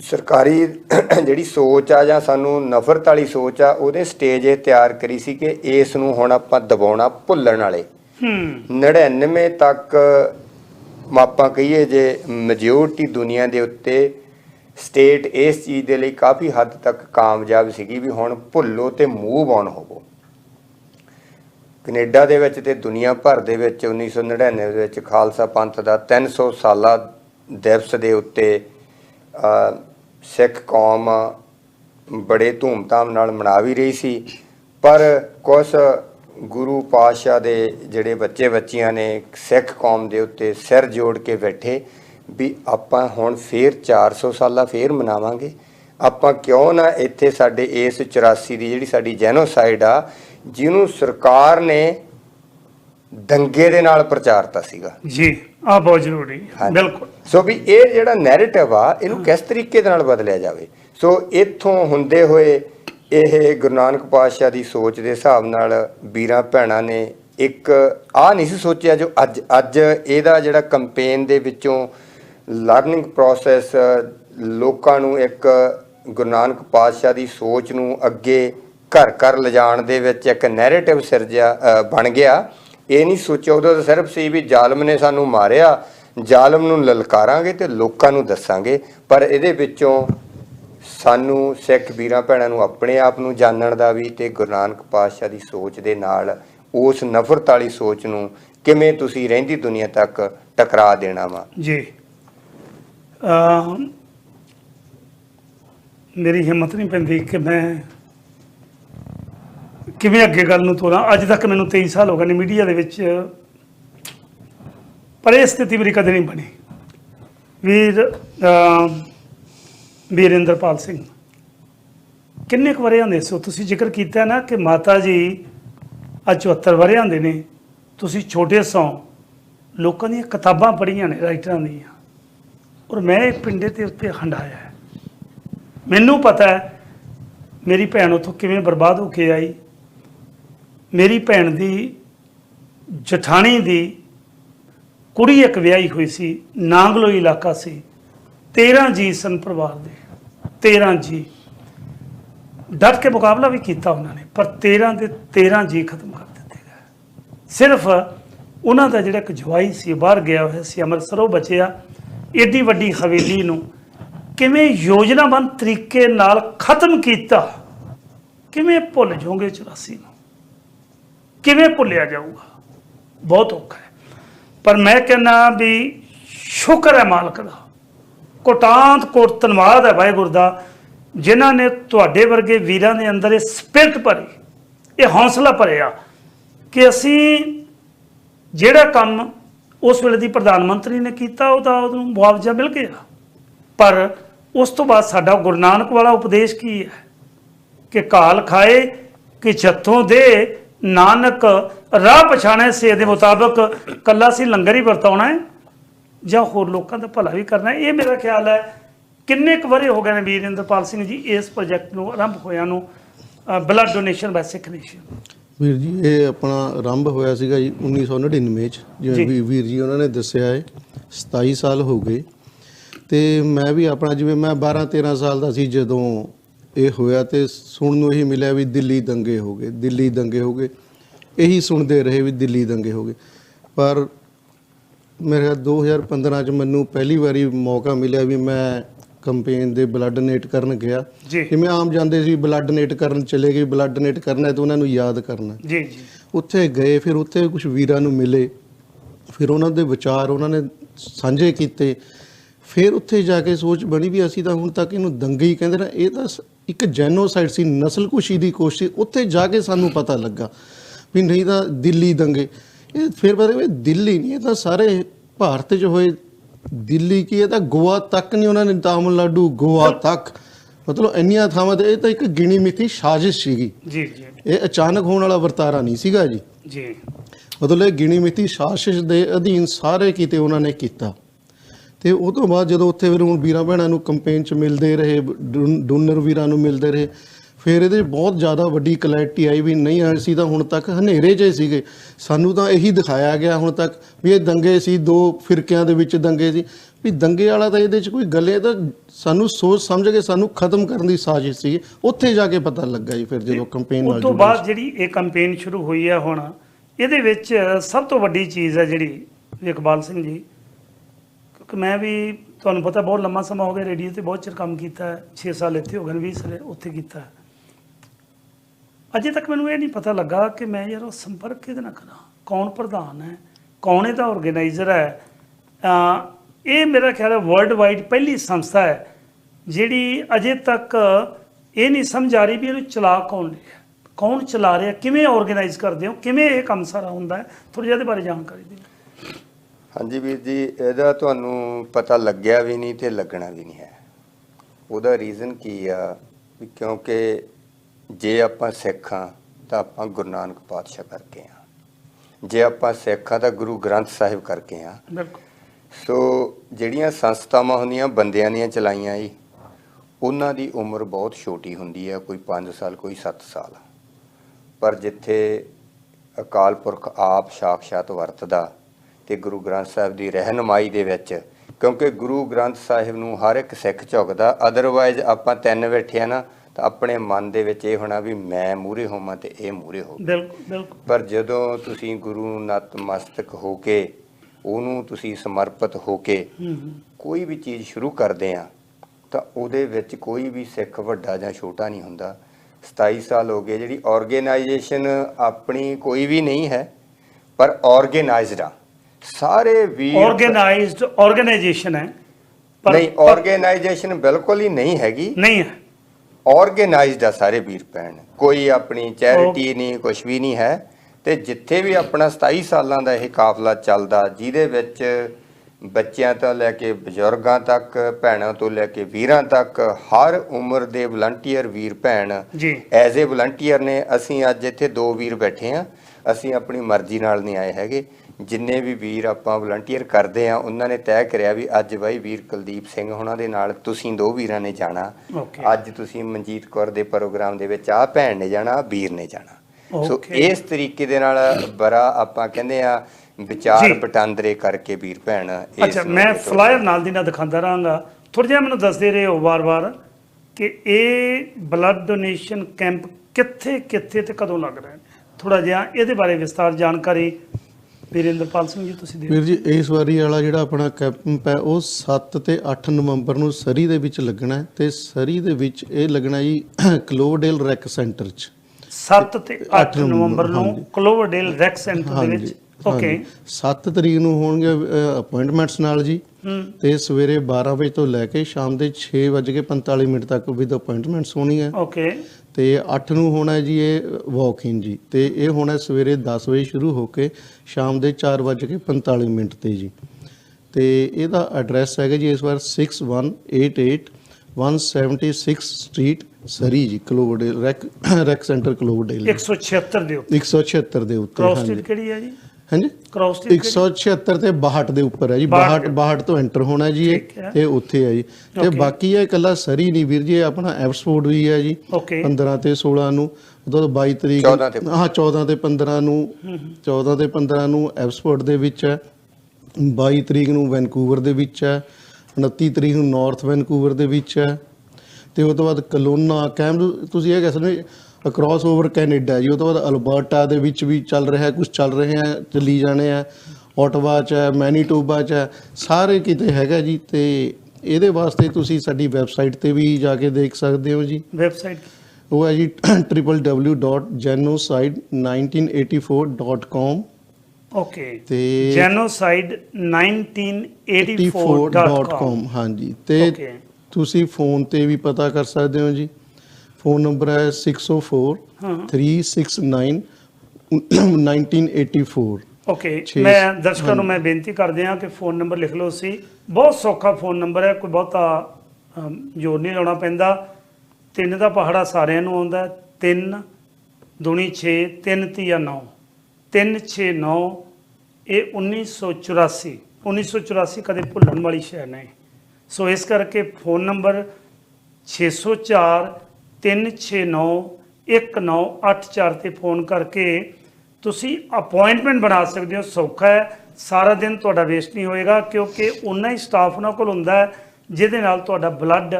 ਸਰਕਾਰੀ ਜਿਹੜੀ ਸੋਚ ਆ ਜਾਂ ਸਾਨੂੰ ਨਫ਼ਰਤ ਵਾਲੀ ਸੋਚ ਆ ਉਹਦੇ ਸਟੇਜ ਇਹ ਤਿਆਰ ਕਰੀ ਸੀ ਕਿ ਇਸ ਨੂੰ ਹੁਣ ਆਪਾਂ ਦਬਾਉਣਾ ਭੁੱਲਣ ਵਾਲੇ। ਹੂੰ। 99 ਤੱਕ ਆਪਾਂ ਕਹੀਏ ਜੇ ਮੈਜੋਰਟੀ ਦੁਨੀਆ ਦੇ ਉੱਤੇ ਸਟੇਟ ਇਸ ਚੀਜ਼ ਦੇ ਲਈ ਕਾਫੀ ਹੱਦ ਤੱਕ ਕਾਮਯਾਬ ਸੀਗੀ ਵੀ ਹੁਣ ਭੁੱਲੋ ਤੇ ਮੂਵ ਔਨ ਹੋਵੋ। ਕੈਨੇਡਾ ਦੇ ਵਿੱਚ ਤੇ ਦੁਨੀਆ ਭਰ ਦੇ ਵਿੱਚ 1999 ਦੇ ਵਿੱਚ ਖਾਲਸਾ ਪੰਥ ਦਾ 300 ਸਾਲਾ ਦਿਵਸ ਦੇ ਉੱਤੇ ਸਿੱਖ ਕੌਮ ਬੜੇ ਧੂਮਧਾਮ ਨਾਲ ਮਨਾ ਵੀ ਰਹੀ ਸੀ, ਪਰ ਕੁਝ ਗੁਰੂ ਪਾਤਸ਼ਾਹ ਦੇ ਜਿਹੜੇ ਬੱਚੇ ਬੱਚੀਆਂ ਨੇ ਸਿੱਖ ਕੌਮ ਦੇ ਉੱਤੇ ਸਿਰ ਜੋੜ ਕੇ ਬੈਠੇ ਵੀ ਆਪਾਂ ਹੁਣ ਫੇਰ 400 ਸਾਲਾ ਫੇਰ ਮਨਾਵਾਂਗੇ। ਆਪਾਂ ਕਿਉਂ ਨਾ ਇੱਥੇ ਸਾਡੇ ਇਸ 84 ਦੀ ਜਿਹੜੀ ਸਾਡੀ ਜੈਨੋਸਾਈਡ ਆ, ਜਿਹਨੂੰ ਸਰਕਾਰ ਨੇ ਦੰਗੇ ਦੇ ਨਾਲ ਪ੍ਰਚਾਰਤਾ ਸੀਗਾ। ਜੀ ਆ ਬਹੁਤ ਜ਼ਰੂਰੀ ਹਾਂਜੀ। ਬਿਲਕੁਲ। ਸੋ ਵੀ ਇਹ ਜਿਹੜਾ ਨੈਰੇਟਿਵ ਆ ਇਹਨੂੰ ਕਿਸ ਤਰੀਕੇ ਦੇ ਨਾਲ ਬਦਲਿਆ ਜਾਵੇ? ਸੋ ਇੱਥੋਂ ਹੁੰਦੇ ਹੋਏ ਇਹ ਗੁਰੂ ਨਾਨਕ ਪਾਤਸ਼ਾਹ ਦੀ ਸੋਚ ਦੇ ਹਿਸਾਬ ਨਾਲ ਵੀਰਾਂ ਭੈਣਾਂ ਨੇ ਇੱਕ ਆ ਨਹੀਂ ਸੀ ਸੋਚਿਆ ਜੋ ਅੱਜ ਅੱਜ ਇਹਦਾ ਜਿਹੜਾ ਕੈਂਪੇਨ ਦੇ ਵਿੱਚੋਂ ਲਰਨਿੰਗ ਪ੍ਰੋਸੈਸ ਲੋਕਾਂ ਨੂੰ ਇੱਕ ਗੁਰੂ ਨਾਨਕ ਪਾਤਸ਼ਾਹ ਦੀ ਸੋਚ ਨੂੰ ਅੱਗੇ ਘਰ ਘਰ ਲਿਜਾਣ ਦੇ ਵਿੱਚ ਇੱਕ ਨੈਰੇਟਿਵ ਸਿਰਜਿਆ ਅ, ਬਣ ਗਿਆ। ਇਹ ਨਹੀਂ ਸੋਚਿਆ ਉਦੋਂ ਤਾਂ ਸਿਰਫ ਸੀ ਵੀ ਜ਼ਾਲਮ ਨੇ ਸਾਨੂੰ ਮਾਰਿਆ। ਜ਼ਾਲਮ ਨੂੰ ਲਲਕਾਰਾਂਗੇ ਤੇ ਲੋਕਾਂ ਨੂੰ ਦੱਸਾਂਗੇ। ਪਰ ਇਹਦੇ ਵਿੱਚੋਂ ਸਾਨੂੰ ਸਿੱਖ ਵੀਰਾਂ ਭੈਣਾਂ ਨੂੰ ਆਪਣੇ ਆਪ ਨੂੰ ਜਾਣਨ ਦਾ ਵੀ ਤੇ ਗੁਰੂ ਨਾਨਕ ਪਾਤਸ਼ਾਹ ਦੀ ਸੋਚ ਦੇ ਨਾਲ ਉਸ ਨਫ਼ਰਤ ਵਾਲੀ ਸੋਚ ਨੂੰ ਕਿਵੇਂ ਤੁਸੀਂ ਰਹਿੰਦੀ ਦੁਨੀਆ ਤੱਕ ਟਕਰਾ ਦੇਣਾ ਵਾ? ਜੀ। ਮੇਰੀ ਹਿੰਮਤ ਨਹੀਂ ਪੈਂਦੀ ਕਿ ਮੈਂ ਕਿਵੇਂ ਅੱਗੇ ਗੱਲ ਨੂੰ ਤੋਰਾਂ? ਅੱਜ ਤੱਕ ਮੈਨੂੰ 23 ਸਾਲ ਹੋ ਗਏ ਨੇ ਮੀਡੀਆ ਦੇ ਵਿੱਚ। ਪਰ ਇਹ ਸਥਿਤੀ ਮੇਰੀ ਕਦੇ ਨਹੀਂ ਬਣੀ। ਵੀਰ ਅਮ ਵੀਰਿੰਦਰਪਾਲ ਸਿੰਘ, ਕਿੰਨੇ ਕੁ ਵਰਿਆਂ ਦੇ ਸੋ? ਤੁਸੀਂ ਜ਼ਿਕਰ ਕੀਤਾ ਨਾ ਕਿ ਮਾਤਾ ਜੀ ਅੱਜ 74 ਵਰਿਆਂ ਦੇ ਨੇ। ਤੁਸੀਂ ਛੋਟੇ ਸੌ ਲੋਕਾਂ ਦੀਆਂ ਕਿਤਾਬਾਂ ਪੜ੍ਹੀਆਂ ਨੇ, ਰਾਈਟਰਾਂ ਦੀਆਂ। ਔਰ ਮੈਂ ਇੱਕ ਪਿੰਡੇ ਤੇ ਉੱਤੇ ਹੰਡਾਇਆ ਹੈ ਮੈਨੂੰ ਪਤਾ ਹੈ ਮੇਰੀ ਭੈਣ ਉੱਥੋਂ ਕਿਵੇਂ ਬਰਬਾਦ ਹੋ ਕੇ ਆਈ। ਮੇਰੀ ਭੈਣ ਦੀ, ਜਠਾਣੀ ਦੀ ਕੁੜੀ ਇੱਕ ਵਿਆਹੀ ਹੋਈ ਸੀ, ਨਾਂਗਲੋ ਇਲਾਕਾ ਸੀ। 13 ਜੀ ਸਨ ਪਰਿਵਾਰ ਦੇ 13 ਜੀ। ਡਟ ਕੇ ਮੁਕਾਬਲਾ ਵੀ ਕੀਤਾ ਉਹਨਾਂ ਨੇ, ਪਰ 13 ਦੇ 13 ਜੀ ਖਤਮ ਕਰ ਦਿੱਤੇ ਗਏ। ਸਿਰਫ ਉਹਨਾਂ ਦਾ ਜਿਹੜਾ ਇੱਕ ਜਵਾਈ ਸੀ ਬਾਹਰ ਗਿਆ ਹੋਇਆ ਸੀ, ਅੰਮ੍ਰਿਤਸਰੋਂ ਬਚਿਆ। ਏਡੀ ਵੱਡੀ ਹਵੇਲੀ ਨੂੰ ਕਿਵੇਂ ਯੋਜਨਾਬੰਦ ਤਰੀਕੇ ਨਾਲ ਖਤਮ ਕੀਤਾ, ਕਿਵੇਂ ਭੁੱਲ ਜਾਓਗੇ 84 ਨੂੰ? ਕਿਵੇਂ ਭੁੱਲਿਆ ਜਾਊਗਾ? ਬਹੁਤ ਔਖਾ ਹੈ। ਪਰ ਮੈਂ ਕਹਿੰਦਾ ਵੀ ਸ਼ੁਕਰ ਹੈ ਮਾਲਕ ਦਾ। ਕੋਟਾਂਤ ਕੋਟ ਧੰਨਵਾਦ ਹੈ ਵਾਹਿਗੁਰੂ ਦਾ, ਜਿਨ੍ਹਾਂ ਨੇ ਤੁਹਾਡੇ ਵਰਗੇ ਵੀਰਾਂ ਦੇ ਅੰਦਰ ਇਹ ਸਪਿਰਟ ਭਰੀ, ਇਹ ਹੌਸਲਾ ਭਰਿਆ ਕਿ ਅਸੀਂ ਜਿਹੜਾ ਕੰਮ ਉਸ ਵੇਲੇ ਦੀ ਪ੍ਰਧਾਨ ਮੰਤਰੀ ਨੇ ਕੀਤਾ ਉਹਦਾ ਉਹਨੂੰ ਮੁਆਵਜ਼ਾ ਮਿਲ ਗਿਆ। ਪਰ ਉਸ ਤੋਂ ਬਾਅਦ ਸਾਡਾ ਗੁਰੂ ਨਾਨਕ ਵਾਲਾ ਉਪਦੇਸ਼ ਕੀ ਹੈ? ਕਿ ਕਾਲ ਖਾਏ, ਕਿ ਜੱਥੋਂ ਦੇ ਨਾਨਕ ਰਾਹ ਪਛਾਣੇ ਸੇ ਦੇ ਮੁਤਾਬਕ ਕੱਲਾ ਸੀ ਲੰਗਰ ਹੀ ਵਰਤਾਉਣਾ ਹੈ ਜਾਂ ਹੋਰ ਲੋਕਾਂ ਦਾ ਭਲਾ ਵੀ ਕਰਨਾ ਹੈ। ਇਹ ਮੇਰਾ ਖਿਆਲ ਹੈ ਕਿੰਨੇ ਕੁ ਵਰੇ ਹੋ ਗਏ ਨੇ ਵੀਰਿੰਦਰਪਾਲ ਸਿੰਘ ਜੀ ਇਸ ਪ੍ਰੋਜੈਕਟ ਨੂੰ ਆਰੰਭ ਹੋਇਆ ਨੂੰ blood donation by Sikh nation ਵੀਰ ਜੀ ਇਹ ਆਪਣਾ ਆਰੰਭ ਹੋਇਆ ਸੀਗਾ ਜੀ 1999 ਚ। ਜਿਵੇਂ ਵੀ ਵੀਰ ਜੀ ਉਹਨਾਂ ਨੇ ਦੱਸਿਆ ਹੈ 27 ਸਾਲ ਹੋ ਗਏ। ਤੇ ਮੈਂ ਵੀ ਆਪਣਾ ਜਿਵੇਂ ਮੈਂ 12 13 ਸਾਲ ਦਾ ਸੀ ਜਦੋਂ ਇਹ ਹੋਇਆ ਤੇ ਸੁਣਨ ਨੂੰ ਇਹੀ ਮਿਲਿਆ ਵੀ ਦਿੱਲੀ ਦੰਗੇ ਹੋ ਗਏ ਦਿੱਲੀ ਦੰਗੇ ਹੋ ਗਏ। ਇਹੀ ਸੁਣਦੇ ਰਹੇ ਵੀ ਦਿੱਲੀ ਦੰਗੇ ਹੋ ਗਏ। ਪਰ ਮੇਰੇ ਖਿਆਲ 2015 ਚ ਮੈਨੂੰ ਪਹਿਲੀ ਵਾਰੀ ਮੌਕਾ ਮਿਲਿਆ ਵੀ ਮੈਂ ਕੰਪੇਨ ਦੇ ਬਲੱਡ ਡੋਨੇਟ ਕਰਨ ਗਿਆ। ਜਿਵੇਂ ਆਮ ਜਾਂਦੇ ਸੀ ਬਲੱਡ ਡੋਨੇਟ ਕਰਨ ਚਲੇ ਗਏ ਬਲੱਡ ਡੋਨੇਟ ਕਰਨਾ ਤਾਂ ਉਹਨਾਂ ਨੂੰ ਯਾਦ ਕਰਨਾ। ਜੀ ਜੀ। ਉੱਥੇ ਗਏ ਫਿਰ ਉੱਥੇ ਕੁਝ ਵੀਰਾਂ ਨੂੰ ਮਿਲੇ। ਫਿਰ ਉਹਨਾਂ ਦੇ ਵਿਚਾਰ ਉਹਨਾਂ ਨੇ ਸਾਂਝੇ ਕੀਤੇ। ਫਿਰ ਉੱਥੇ ਜਾ ਕੇ ਸੋਚ ਬਣੀ ਵੀ ਅਸੀਂ ਤਾਂ ਹੁਣ ਤੱਕ ਇਹਨੂੰ ਦੰਗੇ ਹੀ ਕਹਿੰਦੇ ਨੇ ਇਹ ਤਾਂ ਇੱਕ ਜੈਨੋਸਾਈਡ ਸੀ ਨਸਲਕੁਸ਼ੀ ਦੀ ਕੋਸ਼ਿਸ਼ ਸੀ। ਉੱਥੇ ਜਾ ਕੇ ਸਾਨੂੰ ਪਤਾ ਲੱਗਾ ਵੀ ਨਹੀਂ ਤਾਂ ਦਿੱਲੀ ਦੰਗੇ। ਇਹ ਫਿਰ ਪਤਾ ਵੀ ਦਿੱਲੀ ਨਹੀਂ ਇਹ ਤਾਂ ਸਾਰੇ ਭਾਰਤ 'ਚ ਹੋਏ। ਦਿੱਲੀ ਕੀ ਇਹ ਤਾਂ ਗੋਆ ਤੱਕ ਨਹੀਂ ਉਹਨਾਂ ਨੇ ਤਾਮਿਲਨਾਡੂ ਗੋਆ ਤੱਕ। ਮਤਲਬ ਇੰਨੀਆਂ ਥਾਵਾਂ ਤੇ ਇਹ ਤਾਂ ਇੱਕ ਗਿਣੀ ਮਿਥੀ ਸਾਜ਼ਿਸ਼ ਸੀਗੀ। ਜੀ ਜੀ। ਇਹ ਅਚਾਨਕ ਹੋਣ ਵਾਲਾ ਵਰਤਾਰਾ ਨਹੀਂ ਸੀਗਾ ਜੀ। ਜੀ। ਮਤਲਬ ਇਹ ਗਿਣੀ ਮਿਤੀ ਸਾਜ਼ਿਸ਼ ਦੇ ਅਧੀਨ ਸਾਰੇ ਕਿਤੇ ਉਹਨਾਂ ਨੇ ਕੀਤਾ। ਤੇ ਉਹ ਤੋਂ ਬਾਅਦ ਜਦੋਂ ਉੱਥੇ ਫਿਰ ਹੁਣ ਵੀਰਾਂ ਭੈਣਾਂ ਨੂੰ ਕੰਪੇਨ ਚ ਮਿਲਦੇ ਰਹੇ ਡੋਨ- ਡੋਨਰ ਵੀਰਾਂ ਨੂੰ ਮਿਲਦੇ ਰਹੇ ਫਿਰ ਇਹਦੇ ਬਹੁਤ ਜ਼ਿਆਦਾ ਵੱਡੀ ਕਲੈਰਿਟੀ ਆਈ ਵੀ ਨਹੀਂ ਅਸੀਂ ਤਾਂ ਹੁਣ ਤੱਕ ਹਨੇਰੇ 'ਚ ਸੀਗੇ। ਸਾਨੂੰ ਤਾਂ ਇਹੀ ਦਿਖਾਇਆ ਗਿਆ ਹੁਣ ਤੱਕ ਵੀ ਇਹ ਦੰਗੇ ਸੀ ਦੋ ਫਿਰਕਿਆਂ ਦੇ ਵਿੱਚ ਦੰਗੇ ਸੀ। ਵੀ ਦੰਗੇ ਵਾਲਾ ਤਾਂ ਇਹਦੇ 'ਚ ਕੋਈ ਗੱਲ ਤਾਂ ਸਾਨੂੰ ਸੋਚ ਸਮਝ ਕੇ ਸਾਨੂੰ ਖਤਮ ਕਰਨ ਦੀ ਸਾਜ਼ਿਸ਼ ਸੀ। ਉੱਥੇ ਜਾ ਕੇ ਪਤਾ ਲੱਗਾ ਜੀ ਫਿਰ ਜਦੋਂ ਕੰਪੇਨ ਉਸ ਨਾਲ ਤੋਂ ਜੁੜੇ ਬਾਅਦ ਜਿਹੜੀ ਇਹ ਕੈਂਪੇਨ ਸ਼ੁਰੂ ਹੋਈ ਹੈ ਹੁਣ ਇਹਦੇ ਵਿੱਚ ਸਭ ਤੋਂ ਵੱਡੀ ਚੀਜ਼ ਹੈ ਜਿਹੜੀ ਇਕਬਾਲ ਸਿੰਘ ਜੀ ਕਿ ਮੈਂ ਵੀ ਤੁਹਾਨੂੰ ਪਤਾ ਬਹੁਤ ਲੰਮਾ ਸਮਾਂ ਹੋ ਗਿਆ ਰੇਡੀਓ ਤੇ ਬਹੁਤ ਚਿਰ ਕੰਮ ਕੀਤਾ ਹੈ 6 ਸਾਲ ਇੱਥੇ ਹੋ ਗਏ ਨੇ 20 ਸਾਲ ਉੱਥੇ ਕੀਤਾ ਅਜੇ ਤੱਕ ਮੈਨੂੰ ਇਹ ਨਹੀਂ ਪਤਾ ਲੱਗਾ ਕਿ ਮੈਂ ਯਾਰ ਉਹ ਸੰਪਰਕ ਕਿਹਦੇ ਨਾਲ ਕਰਾਂ, ਕੌਣ ਪ੍ਰਧਾਨ ਹੈ, ਕੌਣ ਇਹਦਾ ਆਰਗੇਨਾਈਜ਼ਰ ਹੈ। ਇਹ ਮੇਰਾ ਖਿਆਲ ਹੈ ਵਰਲਡ ਵਾਈਡ ਪਹਿਲੀ ਸੰਸਥਾ ਹੈ, ਜਿਹੜੀ ਅਜੇ ਤੱਕ ਇਹ ਨਹੀਂ ਸਮਝ ਆ ਰਹੀ ਵੀ ਇਹਨੂੰ ਚਲਾ ਕੌਣ ਰਿਹਾ ਕੌਣ ਚਲਾ ਰਿਹਾ ਕਿਵੇਂ ਆਰਗੇਨਾਈਜ਼ ਕਰਦੇ ਹੋ, ਕਿਵੇਂ ਇਹ ਕੰਮ ਸਾਰਾ ਹੁੰਦਾ ਹੈ ਥੋੜੀ ਜਿਹੀ ਇਹਦੇ ਬਾਰੇ ਜਾਣਕਾਰੀ ਦਿਓ। ਹਾਂਜੀ ਵੀਰ ਜੀ ਇਹਦਾ ਤੁਹਾਨੂੰ ਪਤਾ ਲੱਗਿਆ ਵੀ ਨਹੀਂ ਤੇ ਲੱਗਣਾ ਵੀ ਨਹੀਂ ਹੈ। ਉਹਦਾ ਰੀਜ਼ਨ ਕੀ ਆ ਵੀ ਕਿਉਂਕਿ ਜੇ ਆਪਾਂ ਸਿੱਖ ਹਾਂ ਤਾਂ ਆਪਾਂ ਗੁਰੂ ਨਾਨਕ ਪਾਤਸ਼ਾਹ ਕਰਕੇ ਆ ਜੇ ਆਪਾਂ ਸਿੱਖ ਆ ਤਾਂ ਗੁਰੂ ਗ੍ਰੰਥ ਸਾਹਿਬ ਕਰਕੇ ਆ ਬਿਲਕੁਲ। ਸੋ ਜਿਹੜੀਆਂ ਸੰਸਥਾਵਾਂ ਹੁੰਦੀਆਂ ਬੰਦਿਆਂ ਦੀਆਂ ਚਲਾਈਆਂ ਜੀ ਉਹਨਾਂ ਦੀ ਉਮਰ ਬਹੁਤ ਛੋਟੀ ਹੁੰਦੀ ਹੈ ਕੋਈ 5 ਸਾਲ ਕੋਈ 7 ਸਾਲ। ਪਰ ਜਿੱਥੇ ਅਕਾਲ ਪੁਰਖ ਆਪ ਸਾਖਸ਼ਾਤ ਵਰਤਦਾ ਤੇ ਗੁਰੂ ਗ੍ਰੰਥ ਸਾਹਿਬ ਦੀ ਰਹਿਨਮਾਈ ਦੇ ਵਿੱਚ ਕਿਉਂਕਿ ਗੁਰੂ ਗ੍ਰੰਥ ਸਾਹਿਬ ਨੂੰ ਹਰ ਇੱਕ ਸਿੱਖ ਝੁਕਦਾ ਅਦਰਵਾਇਜ਼ ਆਪਾਂ ਤਿੰਨ ਬੈਠੇ ਆ ਨਾ ਤਾਂ ਆਪਣੇ ਮਨ ਦੇ ਵਿੱਚ ਇਹ ਹੋਣਾ ਵੀ ਮੈਂ ਮੂਰੇ ਹੋਵਾਂ ਤੇ ਇਹ ਮੂਰੇ ਹੋਵੇ ਬਿਲਕੁਲ ਬਿਲਕੁਲ। ਪਰ ਜਦੋਂ ਤੁਸੀਂ ਗੁਰੂ ਨਤਮਸਤਕ ਹੋ ਕੇ ਉਹਨੂੰ ਤੁਸੀਂ ਸਮਰਪਿਤ ਹੋ ਕੇ ਹੂੰ ਹੂੰ। ਕੋਈ ਵੀ ਚੀਜ਼ ਸ਼ੁਰੂ ਕਰਦੇ ਆ ਤਾਂ ਉਹਦੇ ਵਿੱਚ ਕੋਈ ਵੀ ਸਿੱਖ ਵੱਡਾ ਜਾਂ ਛੋਟਾ ਨਹੀਂ ਹੁੰਦਾ। 27 ਸਾਲ ਹੋ ਗਏ ਜਿਹੜੀ ਆਰਗੇਨਾਈਜੇਸ਼ਨ ਆਪਣੀ ਕੋਈ ਵੀ ਨਹੀਂ ਹੈ ਪਰ ਆਰਗੇਨਾਈਜ਼ਡ ਆ। ਸਾਰੇ ਵੀ ਆਰਗੇਨਾਈਜ਼ਡ ਆਰਗੇਨਾਈਜੇਸ਼ਨ ਹੈ। ਪਰ ਨਹੀਂ ਆਰਗੇਨਾਈਜੇਸ਼ਨ ਬਿਲਕੁਲ ਹੀ ਨਹੀਂ ਹੈਗੀ। ਨਹੀਂ ਹੈ। ਆਰਗੇਨਾਈਜ਼ਡ ਆ ਸਾਰੇ ਵੀਰ ਭੈਣ। ਕੋਈ ਆਪਣੀ ਚੈਰਿਟੀ ਨਹੀਂ ਕੁਝ ਵੀ ਨਹੀਂ ਹੈ। ਤੇ ਜਿੱਥੇ ਵੀ ਆਪਣਾ 27 ਸਾਲਾਂ ਦਾ ਇਹ ਕਾਫਲਾ ਚੱਲਦਾ ਜਿਹਦੇ ਵਿੱਚ ਬੱਚਿਆਂ ਤੋਂ ਲੈ ਕੇ ਬਜ਼ੁਰਗਾਂ ਤੱਕ ਭੈਣਾਂ ਤੋਂ ਲੈ ਕੇ ਵੀਰਾਂ ਤੱਕ ਹਰ ਉਮਰ ਦੇ ਵਲੰਟੀਅਰ ਵੀਰ ਭੈਣ ਜੀ। ਐਜ਼ ਵਲੰਟੀਅਰ ਨੇ ਅਸੀਂ ਅੱਜ ਇੱਥੇ ਦੋ ਵੀਰ ਬੈਠੇ ਆ ਅਸੀਂ ਆਪਣੀ ਮਰਜ਼ੀ ਨਾਲ ਨਹੀਂ ਆਏ ਹੈਗੇ। ਜਿੰਨੇ ਵੀ ਵੀਰ ਆਪਾਂ ਵਲੰਟੀਅਰ ਕਰਦੇ ਆ ਉਹਨਾਂ ਨੇ ਤੈਅ ਕਰਿਆ ਵੀ ਅੱਜ ਬਾਈ ਵੀਰ ਕੁਲਦੀਪ ਸਿੰਘ ਉਹਨਾਂ ਦੇ ਨਾਲ ਤੁਸੀਂ ਦੋ ਵੀਰਾਂ ਨੇ ਜਾਣਾ। ਅੱਜ ਤੁਸੀਂ ਮਨਜੀਤ ਕੌਰ ਦੇ ਪ੍ਰੋਗਰਾਮ ਦੇ ਵਿੱਚ ਆ ਭੈਣ ਨੇ ਜਾਣਾ ਵੀਰ ਨੇ ਜਾਣਾ। ਸੋ. ਇਸ ਤਰੀਕੇ ਦੇ ਨਾਲ ਬੜਾ ਆਪਾਂ ਕਹਿੰਦੇ ਆ ਵਿਚਾਰ ਜੀ। ਵਟਾਂਦਰੇ ਕਰਕੇ ਵੀਰ ਭੈਣ ਇਸ ਅੱਛਾ ਮੈਂ ਫਲਾਇਰ ਨਾਲ ਦੀ ਨਾਲ ਦਿਖਾਉਂਦਾ ਰਹਾਂਗਾ। ਥੋੜਾ ਜਿਹਾ ਮੈਨੂੰ ਦੱਸਦੇ ਰਹੇ ਹੋ ਵਾਰ-ਵਾਰ ਕਿ ਇਹ ਬਲੱਡ ਡੋਨੇਸ਼ਨ ਕੈਂਪ ਕਿੱਥੇ ਕਿੱਥੇ ਤੇ ਕਦੋਂ ਲੱਗ ਰਹੇ ਥੋੜਾ ਜਿਹਾ ਇਹਦੇ ਬਾਰੇ ਵਿਸਤਾਰ ਜਾਣਕਾਰੀ ਵੀਰੇਂਦਰਪਾਲ ਸਿੰਘ ਜੀ ਤੁਸੀਂ ਦਿਓ ਵੀਰ ਜੀ ਇਸ ਵਾਰੀ ਵਾਲਾ ਜਿਹੜਾ ਆਪਣਾ ਕੈਂਪ ਹੈ ਉਹ 7 ਤੇ 8 ਨਵੰਬਰ ਨੂੰ ਸਰੀ ਦੇ ਵਿੱਚ ਲੱਗਣਾ ਤੇ ਸਰੀ ਦੇ ਵਿੱਚ ਇਹ ਲੱਗਣਾ ਜੀ ਕਲੋਵਡੇਲ ਰੈਕ ਸੈਂਟਰ 'ਚ। 7 ਤੇ 8 ਅੱਠ ਨਵੰਬਰ ਨੂੰ ਹਾਂਜੀ। ਕਲੋਵਰਡੇਲ ਰੈਕ ਸੈਂਟਰ ਦੇ ਵਿੱਚ। ਓਕੇ 7 ਤਰੀਕ ਨੂੰ ਹੋਣਗੇ ਅਪਾਇੰਟਮੈਂਟਸ ਨਾਲ ਜੀ। ਤੇ ਸਵੇਰੇ 12 ਵਜੇ ਤੋਂ ਲੈ ਕੇ ਸ਼ਾਮ ਦੇ 6:45 ਮਿੰਟ ਤੱਕ ਵਿਦ ਅਪਾਇੰਟਮੈਂਟਸ ਹੋਣੀ ਹੈ ਓਕੇ ਤੇ 8 ਨੂੰ ਹੋਣਾ ਜੀ ਇਹ ਵਾਕ ਇਨ ਜੀ। ਤੇ ਇਹ ਹੋਣਾ ਸਵੇਰੇ 10 ਵਜੇ ਸ਼ੁਰੂ ਹੋ ਕੇ ਸ਼ਾਮ ਦੇ 4:45 ਮਿੰਟ ਤੇ ਜੀ। ਤੇ ਇਹਦਾ ਐਡਰੈਸ ਹੈਗਾ ਜੀ ਇਸ ਵਾਰ 6188 176 ਸਟਰੀਟ ਸਰੀ ਜੀ Cloverdale rec rec centre Cloverdale 176 ਦੇ ਉੱਤੇ। 176 ਦੇ ਉੱਤੇ ਹਾਂਜੀ। ਕਿਹੜੀ ਹੈ ਜੀ? ਹਾਂਜੀ? ਕ੍ਰਾਸ ਸਟਰੀਟ 176 ਤੇ 62 ਦੇ ਉੱਪਰ ਹੈ ਜੀ। 62 62 62 ਤੋਂ ਐਂਟਰ ਹੋਣਾ ਜੀ ਹੈ। ਇਹ ਤੇ ਉੱਥੇ ਹੈ ਜੀ। ਤੇ. ਬਾਕੀ ਇਹ ਇਕੱਲਾ ਸਰੀ ਨਹੀਂ ਵੀਰ ਜੀ ਇਹ ਆਪਣਾ ਐਪਸਫੋਰਡ ਵੀ ਹੈ ਜੀ। ਓਕੇ 15 ਤੇ 16 ਨੂੰ ਉਦੋਂ 22 ਤਰੀਕ 14 ਤੇ। ਹਾਂ 14 ਤੇ 15 ਨੂੰ 14 ਤੇ 15 ਨੂੰ ਐਪਸਫੋਰਡ ਦੇ ਵਿੱਚ ਹੈ। 22 ਤਰੀਕ ਨੂੰ ਵੈਨਕੂਵਰ ਦੇ ਵਿੱਚ ਹੈ। 29 ਤਰੀਕ ਨੂੰ ਨਾਰਥ ਵੈਨਕੂਵਰ ਦੇ ਵਿੱਚ ਹੈ। ਤੇ ਉਸ ਤੋਂ ਬਾਅਦ ਕਲੋਨਾ ਕੈਂਪ ਤੁਸੀਂ ਇਹ ਕਹਿ ਸਕਦੇ ਅਕ੍ਰੋਸ ਓਵਰ ਕੈਨੇਡਾ ਜੀ ਉਹ ਤੋਂ ਬਾਅਦ ਅਲਬਰਟਾ ਦੇ ਵਿੱਚ ਵੀ ਚੱਲ ਰਿਹਾ ਕੁਝ ਚੱਲ ਰਹੇ ਹੈ ਚੱਲੀ ਜਾਣੇ ਆ ਓਟਵਾ ਚ ਹੈ ਮੈਨੀਟੋਬਾ ਚ ਹੈ ਸਾਰੇ ਕਿਤੇ ਹੈਗਾ ਜੀ। ਤੇ ਇਹਦੇ ਵਾਸਤੇ ਤੁਸੀਂ ਸਾਡੀ ਵੈਬਸਾਈਟ ਤੇ ਵੀ ਜਾ ਕੇ ਦੇਖ ਸਕਦੇ ਹੋ ਜੀ। ਵੈਬਸਾਈਟ? ਉਹ ਹੈ ਜੀ www.genocide1984.com ਓਕੇ। ਤੇ genocide 1984.com 84.com ਹਾਂਜੀ। ਤੇ ਤੁਸੀਂ ਫੋਨ ਤੇ ਵੀ ਪਤਾ ਕਰ ਸਕਦੇ ਹੋ ਜੀ। ਫੋਨ ਨੰਬਰ ਹੈ 604 ਹਾਂ। 369 1984 ਓਕੇ ਮੈਂ ਦਰਸ਼ਕਾਂ ਨੂੰ ਮੈਂ ਬੇਨਤੀ ਕਰਦੇ ਹਾਂ ਕਿ ਫੋਨ ਨੰਬਰ ਲਿਖ ਲਓ ਸੀ। ਬਹੁਤ ਸੌਖਾ ਫੋਨ ਨੰਬਰ ਹੈ ਕੋਈ ਬਹੁਤਾ ਜ਼ੋਰ ਨਹੀਂ ਲਾਉਣਾ ਪੈਂਦਾ। ਤਿੰਨ ਦਾ ਪਹਾੜਾ ਸਾਰਿਆਂ ਨੂੰ ਆਉਂਦਾ ਹੈ। ਤਿੰਨ ਦੁਣੀ 6 ਤਿੰਨ ਤੀਆ 9 369 ਇਹ 1984 1984 ਕਦੇ ਭੁੱਲਣ ਵਾਲੀ ਸ਼ੈ ਨਹੀਂ। ਸੋ ਇਸ ਕਰਕੇ ਫੋਨ ਨੰਬਰ 604 369 1984 ਤੇ ਫੋਨ ਕਰਕੇ ਤੁਸੀਂ ਅਪਾਇੰਟਮੈਂਟ ਬਣਾ ਸਕਦੇ ਹੋ। ਸੌਖਾ ਹੈ। ਸਾਰਾ ਦਿਨ ਤੁਹਾਡਾ ਵੇਸਟ ਨਹੀਂ ਹੋਏਗਾ ਕਿਉਂਕਿ ਉਨਾ ਹੀ ਸਟਾਫ ਉਹਨਾਂ ਕੋਲ ਹੁੰਦਾ ਹੈ ਜਿਹਦੇ ਨਾਲ ਤੁਹਾਡਾ ਬਲੱਡ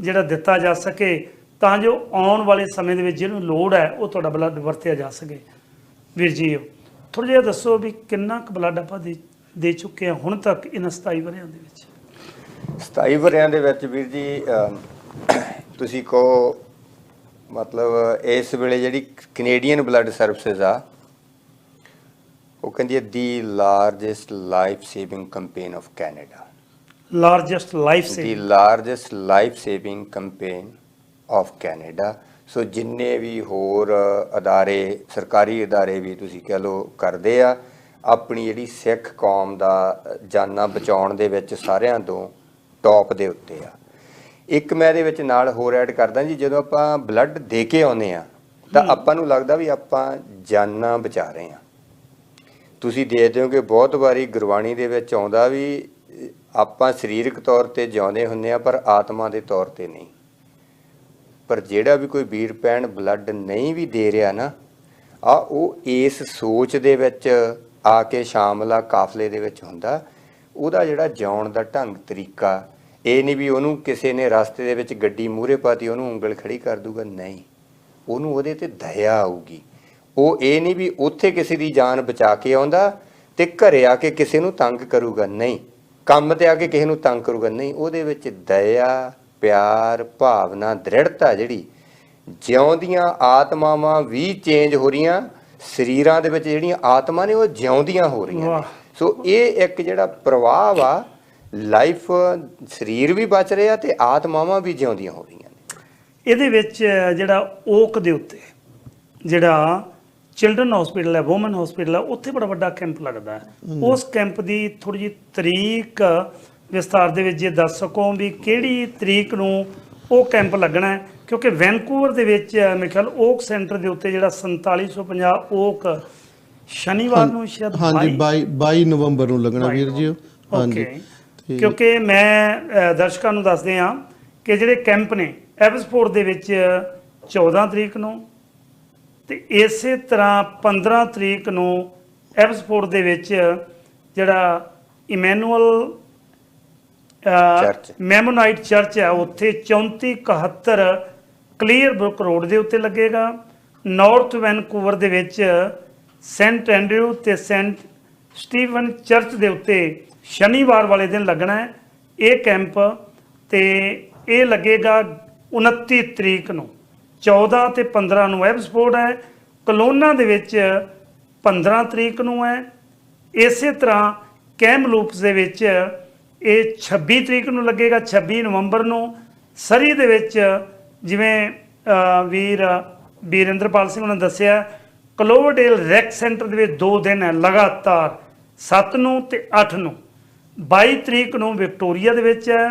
ਜਿਹੜਾ ਦਿੱਤਾ ਜਾ ਸਕੇ। ਤਾਂ ਜੋ ਆਉਣ ਵਾਲੇ ਸਮੇਂ ਦੇ ਵਿੱਚ ਜਿਹਨੂੰ ਲੋੜ ਹੈ, ਉਹ ਤੁਹਾਡਾ ਬਲੱਡ ਵਰਤਿਆ ਜਾ ਸਕੇ। ਵੀਰ ਜੀ ਥੋੜਾ ਜਿਹਾ ਦੱਸੋ ਵੀ ਕਿੰਨਾ ਕੁ ਬਲੱਡ ਆਪਾਂ ਦੇ ਦੇ ਚੁੱਕੇ ਹਾਂ ਹੁਣ ਤੱਕ ਇਹਨਾਂ 27 ਵਰਿਆਂ ਦੇ ਵਿੱਚ? 27 ਵਰਿਆਂ ਦੇ ਵਿੱਚ ਵੀਰ ਜੀ ਤੁਸੀਂ ਕਹੋ ਮਤਲਬ ਇਸ ਵੇਲੇ ਜਿਹੜੀ ਕੈਨੇਡੀਅਨ ਬਲੱਡ ਸਰਵਿਸਿਜ਼ ਆ ਉਹ ਕਹਿੰਦੀ ਹੈ the largest life saving campaign of Canada largest life the saving largest life saving campaign of Canada so ਜਿੰਨੇ ਵੀ ਹੋਰ ਅਦਾਰੇ ਸਰਕਾਰੀ ਅਦਾਰੇ ਵੀ ਤੁਸੀਂ ਕਹ ਲਓ ਕਰਦੇ ਆ ਆਪਣੀ ਜਿਹੜੀ ਸਿੱਖ ਕੌਮ ਦਾ ਜਾਨਾਂ ਬਚਾਉਣ ਦੇ ਵਿੱਚ ਸਾਰਿਆਂ ਤੋਂ ਟੌਪ ਦੇ ਉੱਤੇ ਆ। ਇੱਕ ਮੈਂ ਇਹਦੇ ਵਿੱਚ ਨਾਲ ਹੋਰ ਐਡ ਕਰਦਾ ਜੀ ਜਦੋਂ ਆਪਾਂ ਬਲੱਡ ਦੇ ਕੇ ਆਉਨੇ ਆ ਤਾਂ ਆਪਾਂ ਨੂੰ ਲੱਗਦਾ ਵੀ ਆਪਾਂ ਜਾਨਾਂ ਬਚਾ ਰਹੇ ਹਾਂ। ਤੁਸੀਂ ਦੇਖਦੇ ਹੋ ਕਿ ਬਹੁਤ ਵਾਰੀ ਗੁਰਬਾਣੀ ਦੇ ਵਿੱਚ ਆਉਂਦਾ ਵੀ ਆਪਾਂ ਸਰੀਰਕ ਤੌਰ ਤੇ ਜਿਉਂਦੇ ਹੁੰਨੇ ਆ ਪਰ ਆਤਮਾ ਦੇ ਤੌਰ ਤੇ ਨਹੀਂ। ਪਰ ਜਿਹੜਾ ਵੀ ਕੋਈ ਵੀਰ ਭੈਣ ਬਲੱਡ ਨਹੀਂ ਵੀ ਦੇ ਰਿਹਾ ਨਾ ਆ ਉਹ ਇਸ ਸੋਚ ਦੇ ਵਿੱਚ ਆ ਕੇ ਸ਼ਾਮਲਾ ਕਾਫਲੇ ਦੇ ਵਿੱਚ ਹੁੰਦਾ ਉਹਦਾ ਜਿਹੜਾ ਜਿਉਣ ਦਾ ਢੰਗ ਤਰੀਕਾ ਇਹ ਨਹੀਂ ਵੀ ਉਹਨੂੰ ਕਿਸੇ ਨੇ ਰਸਤੇ ਦੇ ਵਿੱਚ ਗੱਡੀ ਮੂਹਰੇ ਪਾਤੀ ਉਹਨੂੰ ਉਂਗਲ ਖੜੀ ਕਰ ਦੂਗਾ ਨਹੀਂ। ਉਹਨੂੰ ਉਹਦੇ ਤੇ ਦਇਆ ਆਊਗੀ। ਉਹ ਇਹ ਨਹੀਂ ਵੀ ਉੱਥੇ ਕਿਸੇ ਦੀ ਜਾਨ ਬਚਾ ਕੇ ਆਉਂਦਾ ਤੇ ਘਰੇ ਆ ਕੇ ਕਿਸੇ ਨੂੰ ਤੰਗ ਕਰੂਗਾ ਨਹੀਂ। ਕੰਮ ਤੇ ਆ ਕੇ ਕਿਸੇ ਨੂੰ ਤੰਗ ਕਰੂਗਾ ਨਹੀਂ। ਉਹਦੇ ਵਿੱਚ ਦਇਆ ਪਿਆਰ ਭਾਵਨਾ ਦ੍ਰਿੜਤਾ ਜਿਹੜੀ ਜਿਉਂਦੀਆਂ ਆਤਮਾਵਾਂ ਵੀ ਚੇਂਜ ਹੋ ਰਹੀਆਂ ਸਰੀਰਾਂ ਦੇ ਵਿੱਚ ਜਿਹੜੀਆਂ ਆਤਮਾ ਨੇ ਉਹ ਜਿਉਂਦੀਆਂ ਹੋ ਰਹੀਆਂ ਸੋ ਇਹ ਇੱਕ ਜਿਹੜਾ ਪ੍ਰਵਾਹ ਵਾ ਲਾਈਫ ਸਰੀਰ ਵੀ ਬਚ ਰਿਹਾ ਤੇ ਆਤਮਾਵਾਂ ਵੀ ਜਿਉਂਦੀਆਂ ਹੋ ਰਹੀਆਂ ਨੇ। ਇਹਦੇ ਵਿੱਚ ਜਿਹੜਾ ਓਕ ਦੇ ਉੱਤੇ ਜਿਹੜਾ ਚਿਲਡਰਨ ਹਸਪੀਟਲ ਹੈ ਔਮਨ ਹਸਪੀਟਲ ਹੈ ਉੱਥੇ ਬੜਾ ਵੱਡਾ ਕੈਂਪ ਲੱਗਦਾ ਹੈ। ਉਸ ਕੈਂਪ ਦੀ ਥੋੜੀ ਜਿਹੀ ਤਰੀਕ ਵਿਸਤਾਰ ਦੇ ਵਿੱਚ ਜੇ ਦੱਸ ਸਕੋ ਵੀ ਕਿਹੜੀ ਤਰੀਕ ਨੂੰ ਉਹ ਕੈਂਪ ਲੱਗਣਾ ਹੈ ਕਿਉਂਕਿ ਵੈਨਕੂਵਰ ਦੇ ਵਿੱਚ ਮੇਰੇ ਖਿਆਲ ਓਕ ਸੈਂਟਰ ਦੇ ਉੱਤੇ ਜਿਹੜਾ 4750 ਓਕ ਸ਼ਨੀਵਾਰ ਨੂੰ ਸ਼ਾਇਦ ਹਾਂਜੀ 22 22 ਨਵੰਬਰ ਨੂੰ ਲੱਗਣਾ ਵੀਰ ਜੀ। ਹਾਂਜੀ। ਕਿਉਂਕਿ ਮੈਂ ਅ, ਦਰਸ਼ਕਾਂ ਨੂੰ ਦੱਸਦੇ ਹਾਂ ਕਿ ਜਿਹੜੇ ਕੈਂਪ ਨੇ ਐਵਸਪੋਰਟ ਦੇ ਵਿੱਚ 14 ਤਰੀਕ ਨੂੰ ਤੇ ਇਸੇ ਤਰ੍ਹਾਂ 15 ਤਰੀਕ ਨੂੰ ਐਵਸਪੋਰਟ ਦੇ ਵਿੱਚ ਜਿਹੜਾ ਇਮੈਨੂਅਲ ਚਰਚ। ਮੈਮੋਨਾਈਟ ਚਰਚ ਹੈ ਉੱਥੇ 3471 ਕਲੀਅਰ ਬੁੱਕ ਰੋਡ ਦੇ ਉੱਤੇ ਲੱਗੇਗਾ ਨਾਰਥ ਵੈਨਕੂਵਰ ਦੇ ਵਿੱਚ ਸੈਂਟ ਐਂਡਰਿਊ ਤੇ ਸੈਂਟ ਸਟੀਵਨ ਚਰਚ ਦੇ ਉੱਤੇ ਸ਼ਨੀਵਾਰ ਵਾਲੇ ਦਿਨ ਲੱਗਣਾ ਹੈ। ਇਹ ਕੈਂਪ ਤੇ ਇਹ ਲੱਗੇਗਾ 29 ਤਰੀਕ ਨੂੰ। 14 ਤੇ 15 ਨੂੰ ਐਬਸਪੋਰਟ ਹੈ। ਕਲੋਨਾ ਦੇ ਵਿੱਚ 15 ਤਰੀਕ ਨੂੰ ਹੈ। ਇਸੇ ਤਰ੍ਹਾਂ ਕੈਮਲੂਪਸ ਦੇ ਵਿੱਚ ਇਹ 26 ਤਰੀਕ ਨੂੰ ਲੱਗੇਗਾ 26 ਨਵੰਬਰ ਨੂੰ। ਸਰੀ ਦੇ ਵਿੱਚ ਜਿਵੇਂ ਅ, ਵੀਰ ਵੀਰਿੰਦਰਪਾਲ ਸਿੰਘ ਨੇ ਦੱਸਿਆ ਕਲੋਵਰਡੇਲ ਰੈਕ ਸੈਂਟਰ ਦੇ ਵਿੱਚ ਦੋ ਦਿਨ ਹੈ ਲਗਾਤਾਰ 7 ਨੂੰ ਤੇ 8 ਨੂੰ। 22 ਤਰੀਕ ਨੂੰ ਵਿਕਟੋਰੀਆ ਦੇ ਵਿੱਚ ਹੈ,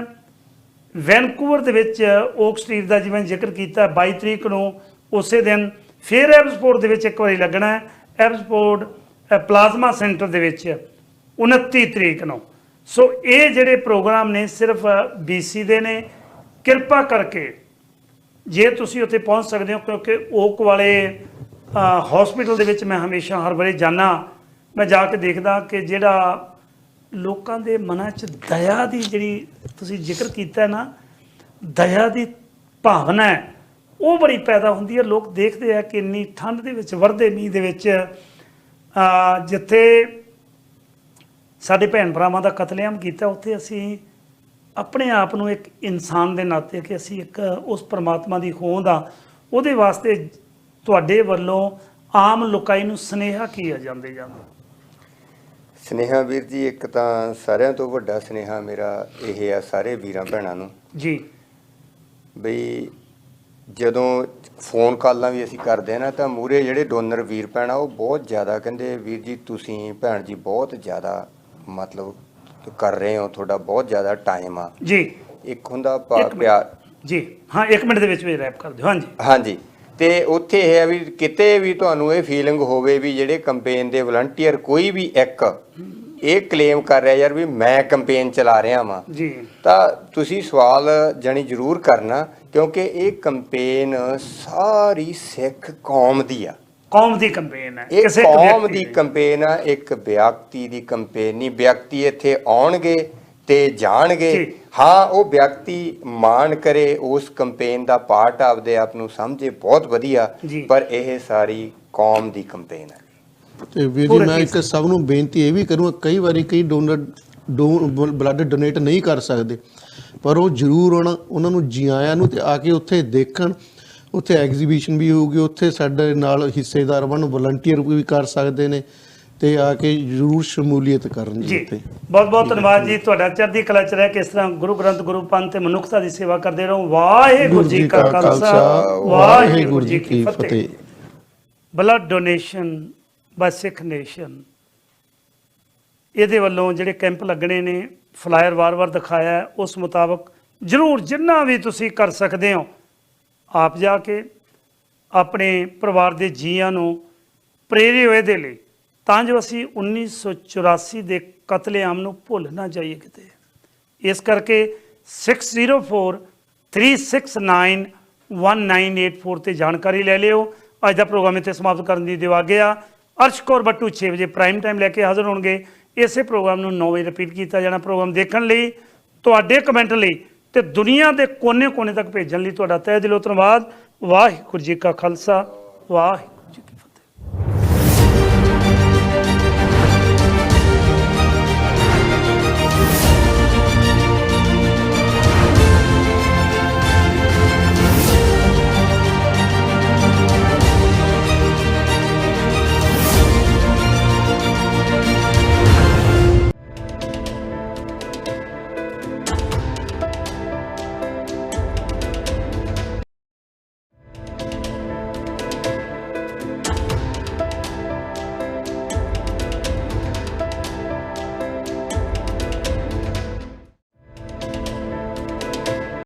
ਵੈਨਕੂਵਰ ਦੇ ਵਿੱਚ ਓਕ ਸਟਰੀਟ ਦਾ ਜਿਵੇਂ ਜ਼ਿਕਰ ਕੀਤਾ 22 ਤਰੀਕ ਨੂੰ ਉਸੇ ਦਿਨ ਫਿਰ ਐਬਸਪੋਰਟ ਦੇ ਵਿੱਚ ਇੱਕ ਵਾਰੀ ਲੱਗਣਾ ਹੈ ਐਬਸਪੋਰਟ ਪਲਾਜ਼ਮਾ ਸੈਂਟਰ ਦੇ ਵਿੱਚ 29 ਤਰੀਕ ਨੂੰ। ਸੋ ਇਹ ਜਿਹੜੇ ਪ੍ਰੋਗਰਾਮ ਨੇ ਸਿਰਫ BC ਦੇ ਨੇ, ਕਿਰਪਾ ਕਰਕੇ ਜੇ ਤੁਸੀਂ ਉੱਥੇ ਪਹੁੰਚ ਸਕਦੇ ਹੋ, ਕਿਉਂਕਿ ਓਕ ਵਾਲੇ ਹਸਪੀਟਲ ਦੇ ਵਿੱਚ ਮੈਂ ਹਮੇਸ਼ਾ ਹਰ ਵਾਰੀ ਜਾਣਾ ਮੈਂ ਜਾ ਕੇ ਦੇਖਦਾ ਕਿ ਜਿਹੜਾ ਲੋਕਾਂ ਦੇ ਮਨਾਂ 'ਚ ਦਇਆ ਦੀ ਜਿਹੜੀ ਤੁਸੀਂ ਜ਼ਿਕਰ ਕੀਤਾ ਨਾ, ਦਇਆ ਦੀ ਭਾਵਨਾ ਹੈ, ਉਹ ਬੜੀ ਪੈਦਾ ਹੁੰਦੀ ਹੈ। ਲੋਕ ਦੇਖਦੇ ਆ ਕਿ ਇੰਨੀ ਠੰਡ ਦੇ ਵਿੱਚ, ਵਰਦੇ ਮੀਂਹ ਦੇ ਵਿੱਚ ਜਿੱਥੇ ਸਾਡੇ ਭੈਣ ਭਰਾਵਾਂ ਦਾ ਕਤਲੇਆਮ ਕੀਤਾ, ਉੱਥੇ ਅਸੀਂ ਆਪਣੇ ਆਪ ਨੂੰ ਇੱਕ ਇਨਸਾਨ ਦੇ ਨਾਤੇ ਕਿ ਅਸੀਂ ਇੱਕ ਉਸ ਪਰਮਾਤਮਾ ਦੀ ਹੋਂਦ ਆ। ਉਹਦੇ ਵਾਸਤੇ ਤੁਹਾਡੇ ਵੱਲੋਂ ਆਮ ਲੋਕਾਈ ਨੂੰ ਸਨੇਹਾ ਕੀ ਆ ਜਾਂਦੇ ਜਾਂਦੇ। ਸਨੇਹਾ ਵੀਰ ਜੀ ਇੱਕ ਤਾਂ ਸਾਰਿਆਂ ਤੋਂ ਵੱਡਾ ਸਨੇਹਾ ਮੇਰਾ ਇਹ ਆ ਸਾਰੇ ਵੀਰਾਂ ਭੈਣਾਂ ਨੂੰ। ਜੀ। ਬਈ ਜਦੋਂ ਫੋਨ ਕਾਲਾਂ ਵੀ ਅਸੀਂ ਕਰਦੇ ਆ ਨਾ ਤਾਂ ਮੂਰੇ ਜਿਹੜੇ ਡੋਨਰ ਵੀਰ ਭੈਣ ਉਹ ਬਹੁਤ ਜ਼ਿਆਦਾ ਕਹਿੰਦੇ ਵੀਰ ਜੀ ਤੁਸੀਂ ਭੈਣ ਜੀ ਬਹੁਤ ਜ਼ਿਆਦਾ ਮਤਲਬ ਕਰ ਰਹੇ ਹੋ ਤੁਹਾਡਾ ਬਹੁਤ ਜ਼ਿਆਦਾ ਟਾਈਮ ਆ। ਜੀ। ਇੱਕ ਹੁੰਦਾ। ਪਿਆਰ। ਜੀ। ਹਾਂ 1 ਮਿੰਟ ਦੇ ਵਿੱਚ ਵੀ ਰੈਪ ਕਰ ਦਿਓ। ਹਾਂਜੀ। ਹਾਂਜੀ। ਤੇ ਉੱਥੇ ਇਹ ਹੈ ਵੀ ਕਿਤੇ ਵੀ ਤੁਹਾਨੂੰ ਇਹ ਫੀਲਿੰਗ ਹੋਵੇ ਵੀ ਜਿਹੜੇ ਕੰਪੇਨ ਦੇ ਵਲੰਟੀਅਰ ਕੋਈ ਵੀ ਇੱਕ ਇਹ ਕਲੇਮ ਕਰ ਰਿਹਾ ਯਾਰ ਵੀ ਮੈਂ ਕੰਪੇਨ ਚਲਾ ਰਿਹਾ ਵਾਂ। ਜੀ। ਤਾਂ ਤੁਸੀਂ ਸਵਾਲ ਜਾਨੀ ਜ਼ਰੂਰ ਕਰਨਾ ਕਿਉਂਕਿ ਇਹ ਕੰਪੇਨ ਸਾਰੀ ਸਿੱਖ ਕੌਮ ਦੀ ਆ। ਕੌਮ ਦੀ ਕੰਪੇਨ ਹੈ ਇਹ ਕੌਮ ਦੀ ਕੰਪੇਨ ਆ ਇੱਕ ਵਿਅਕਤੀ ਦੀ ਕੰਪੇਨ ਨਹੀਂ। ਵਿਅਕਤੀ ਇੱਥੇ ਆਉਣਗੇ ਤੇ ਜਾਣਗੇ। ਹਾਂ ਉਹ ਵਿਅਕਤੀ ਮਾਣ ਕਰੇ ਉਸ ਕੰਪੇਨ ਦਾ ਪਾਰਟ ਆਪਦੇ ਆਪ ਨੂੰ ਸਮਝੇ ਬਹੁਤ ਵਧੀਆ। ਪਰ ਇਹ ਸਾਰੀ ਕੌਮ ਦੀ ਕੰਪੇਨ ਹੈ। ਤੇ ਵੀਰ ਜੀ ਮੈਂ ਇੱਕ ਸਭ ਨੂੰ ਬੇਨਤੀ ਇਹ ਵੀ ਕਰੂੰਗਾ ਕਈ ਵਾਰੀ ਕਈ ਡੋਨਰ ਬਲੱਡ ਡੋਨੇਟ ਨਹੀਂ ਕਰ ਸਕਦੇ। ਪਰ ਉਹ ਜ਼ਰੂਰ ਉਹਨਾਂ ਉਹਨਾਂ ਨੂੰ ਜੀ ਆਇਆਂ ਨੂੰ ਤੇ ਆ ਕੇ ਉੱਥੇ ਦੇਖਣ। ਉੱਥੇ ਐਗਜ਼ੀਬਿਸ਼ਨ ਵੀ ਹੋਊਗੀ ਉੱਥੇ ਸਾਡੇ ਨਾਲ ਹਿੱਸੇਦਾਰ ਬਣਨ ਵਲੰਟੀਅਰ ਵੀ ਕਰ ਸਕਦੇ ਨੇ। ਤੇ ਆ ਕੇ ਜ਼ਰੂਰ ਸ਼ਮੂਲੀਅਤ ਕਰਨ ਜੀ। ਜੀ ਬਹੁਤ ਬਹੁਤ ਧੰਨਵਾਦ ਜੀ। ਤੁਹਾਡਾ ਚੜ੍ਹਦੀ ਕਲਾ ਚ ਰਹਿ ਕੇ ਇਸ ਤਰ੍ਹਾਂ ਗੁਰੂ ਗ੍ਰੰਥ ਗੁਰੂ ਪੰਥ ਤੇ ਮਨੁੱਖਤਾ ਦੀ ਸੇਵਾ ਕਰਦੇ ਰਹੋ। ਵਾਹਿਗੁਰੂ ਜੀ ਕਾ ਖਾਲਸਾ। ਵਾਹਿਗੁਰੂ ਜੀ ਕੀ ਫਤਿਹ। Blood donation by Sikh nation ਇਹਦੇ ਵੱਲੋਂ ਜਿਹੜੇ ਕੈਂਪ ਲੱਗਣੇ ਨੇ ਫਲਾਇਰ ਵਾਰ-ਵਾਰ ਦਿਖਾਇਆ ਉਸ ਮੁਤਾਬਕ ਜਰੂਰ ਜਿੰਨਾ ਵੀ ਤੁਸੀਂ ਕਰ ਸਕਦੇ ਹੋ ਆਪ ਜਾ ਕੇ ਆਪਣੇ ਪਰਿਵਾਰ ਦੇ ਜੀਆਂ ਨੂੰ ਪ੍ਰੇਰੇ ਹੋਏ ਦੇ ਲਈ ਤਾਂ ਜੋ ਅਸੀਂ 1984 ਦੇ ਕਤਲੇਆਮ ਨੂੰ ਭੁੱਲ ਨਾ ਜਾਈਏ ਕਿਤੇ। ਇਸ ਕਰਕੇ 6043691984 ਤੇ ਜਾਣਕਾਰੀ ਲੈ ਲਿਓ। ਅੱਜ ਦਾ ਪ੍ਰੋਗਰਾਮ ਇੱਥੇ ਸਮਾਪਤ ਕਰਨ ਦੀ ਦਿਵਾ ਗਿਆ। ਅਰਸ਼ ਕੌਰ ਬੱਟੂ 6 ਵਜੇ ਪ੍ਰਾਈਮ ਟਾਈਮ ਲੈ ਕੇ ਹਾਜ਼ਰ ਹੋਣਗੇ। ਇਸੇ ਪ੍ਰੋਗਰਾਮ ਨੂੰ 9 ਵਜੇ ਰਿਪੀਟ ਕੀਤਾ ਜਾਣਾ ਪ੍ਰੋਗਰਾਮ ਦੇਖਣ ਲਈ। ਤੁਹਾਡੇ ਕਮੈਂਟ ਲਈ ਤੇ ਦੁਨੀਆ ਦੇ ਕੋਨੇ-ਕੋਨੇ ਤੱਕ ਭੇਜਣ ਲਈ ਤੁਹਾਡਾ ਤਹਿ ਦਿਲੋਂ ਧੰਨਵਾਦ। ਵਾਹਿਗੁਰੂ ਜੀ ਕਾ ਖਾਲਸਾ, ਵਾਹਿਗੁਰੂ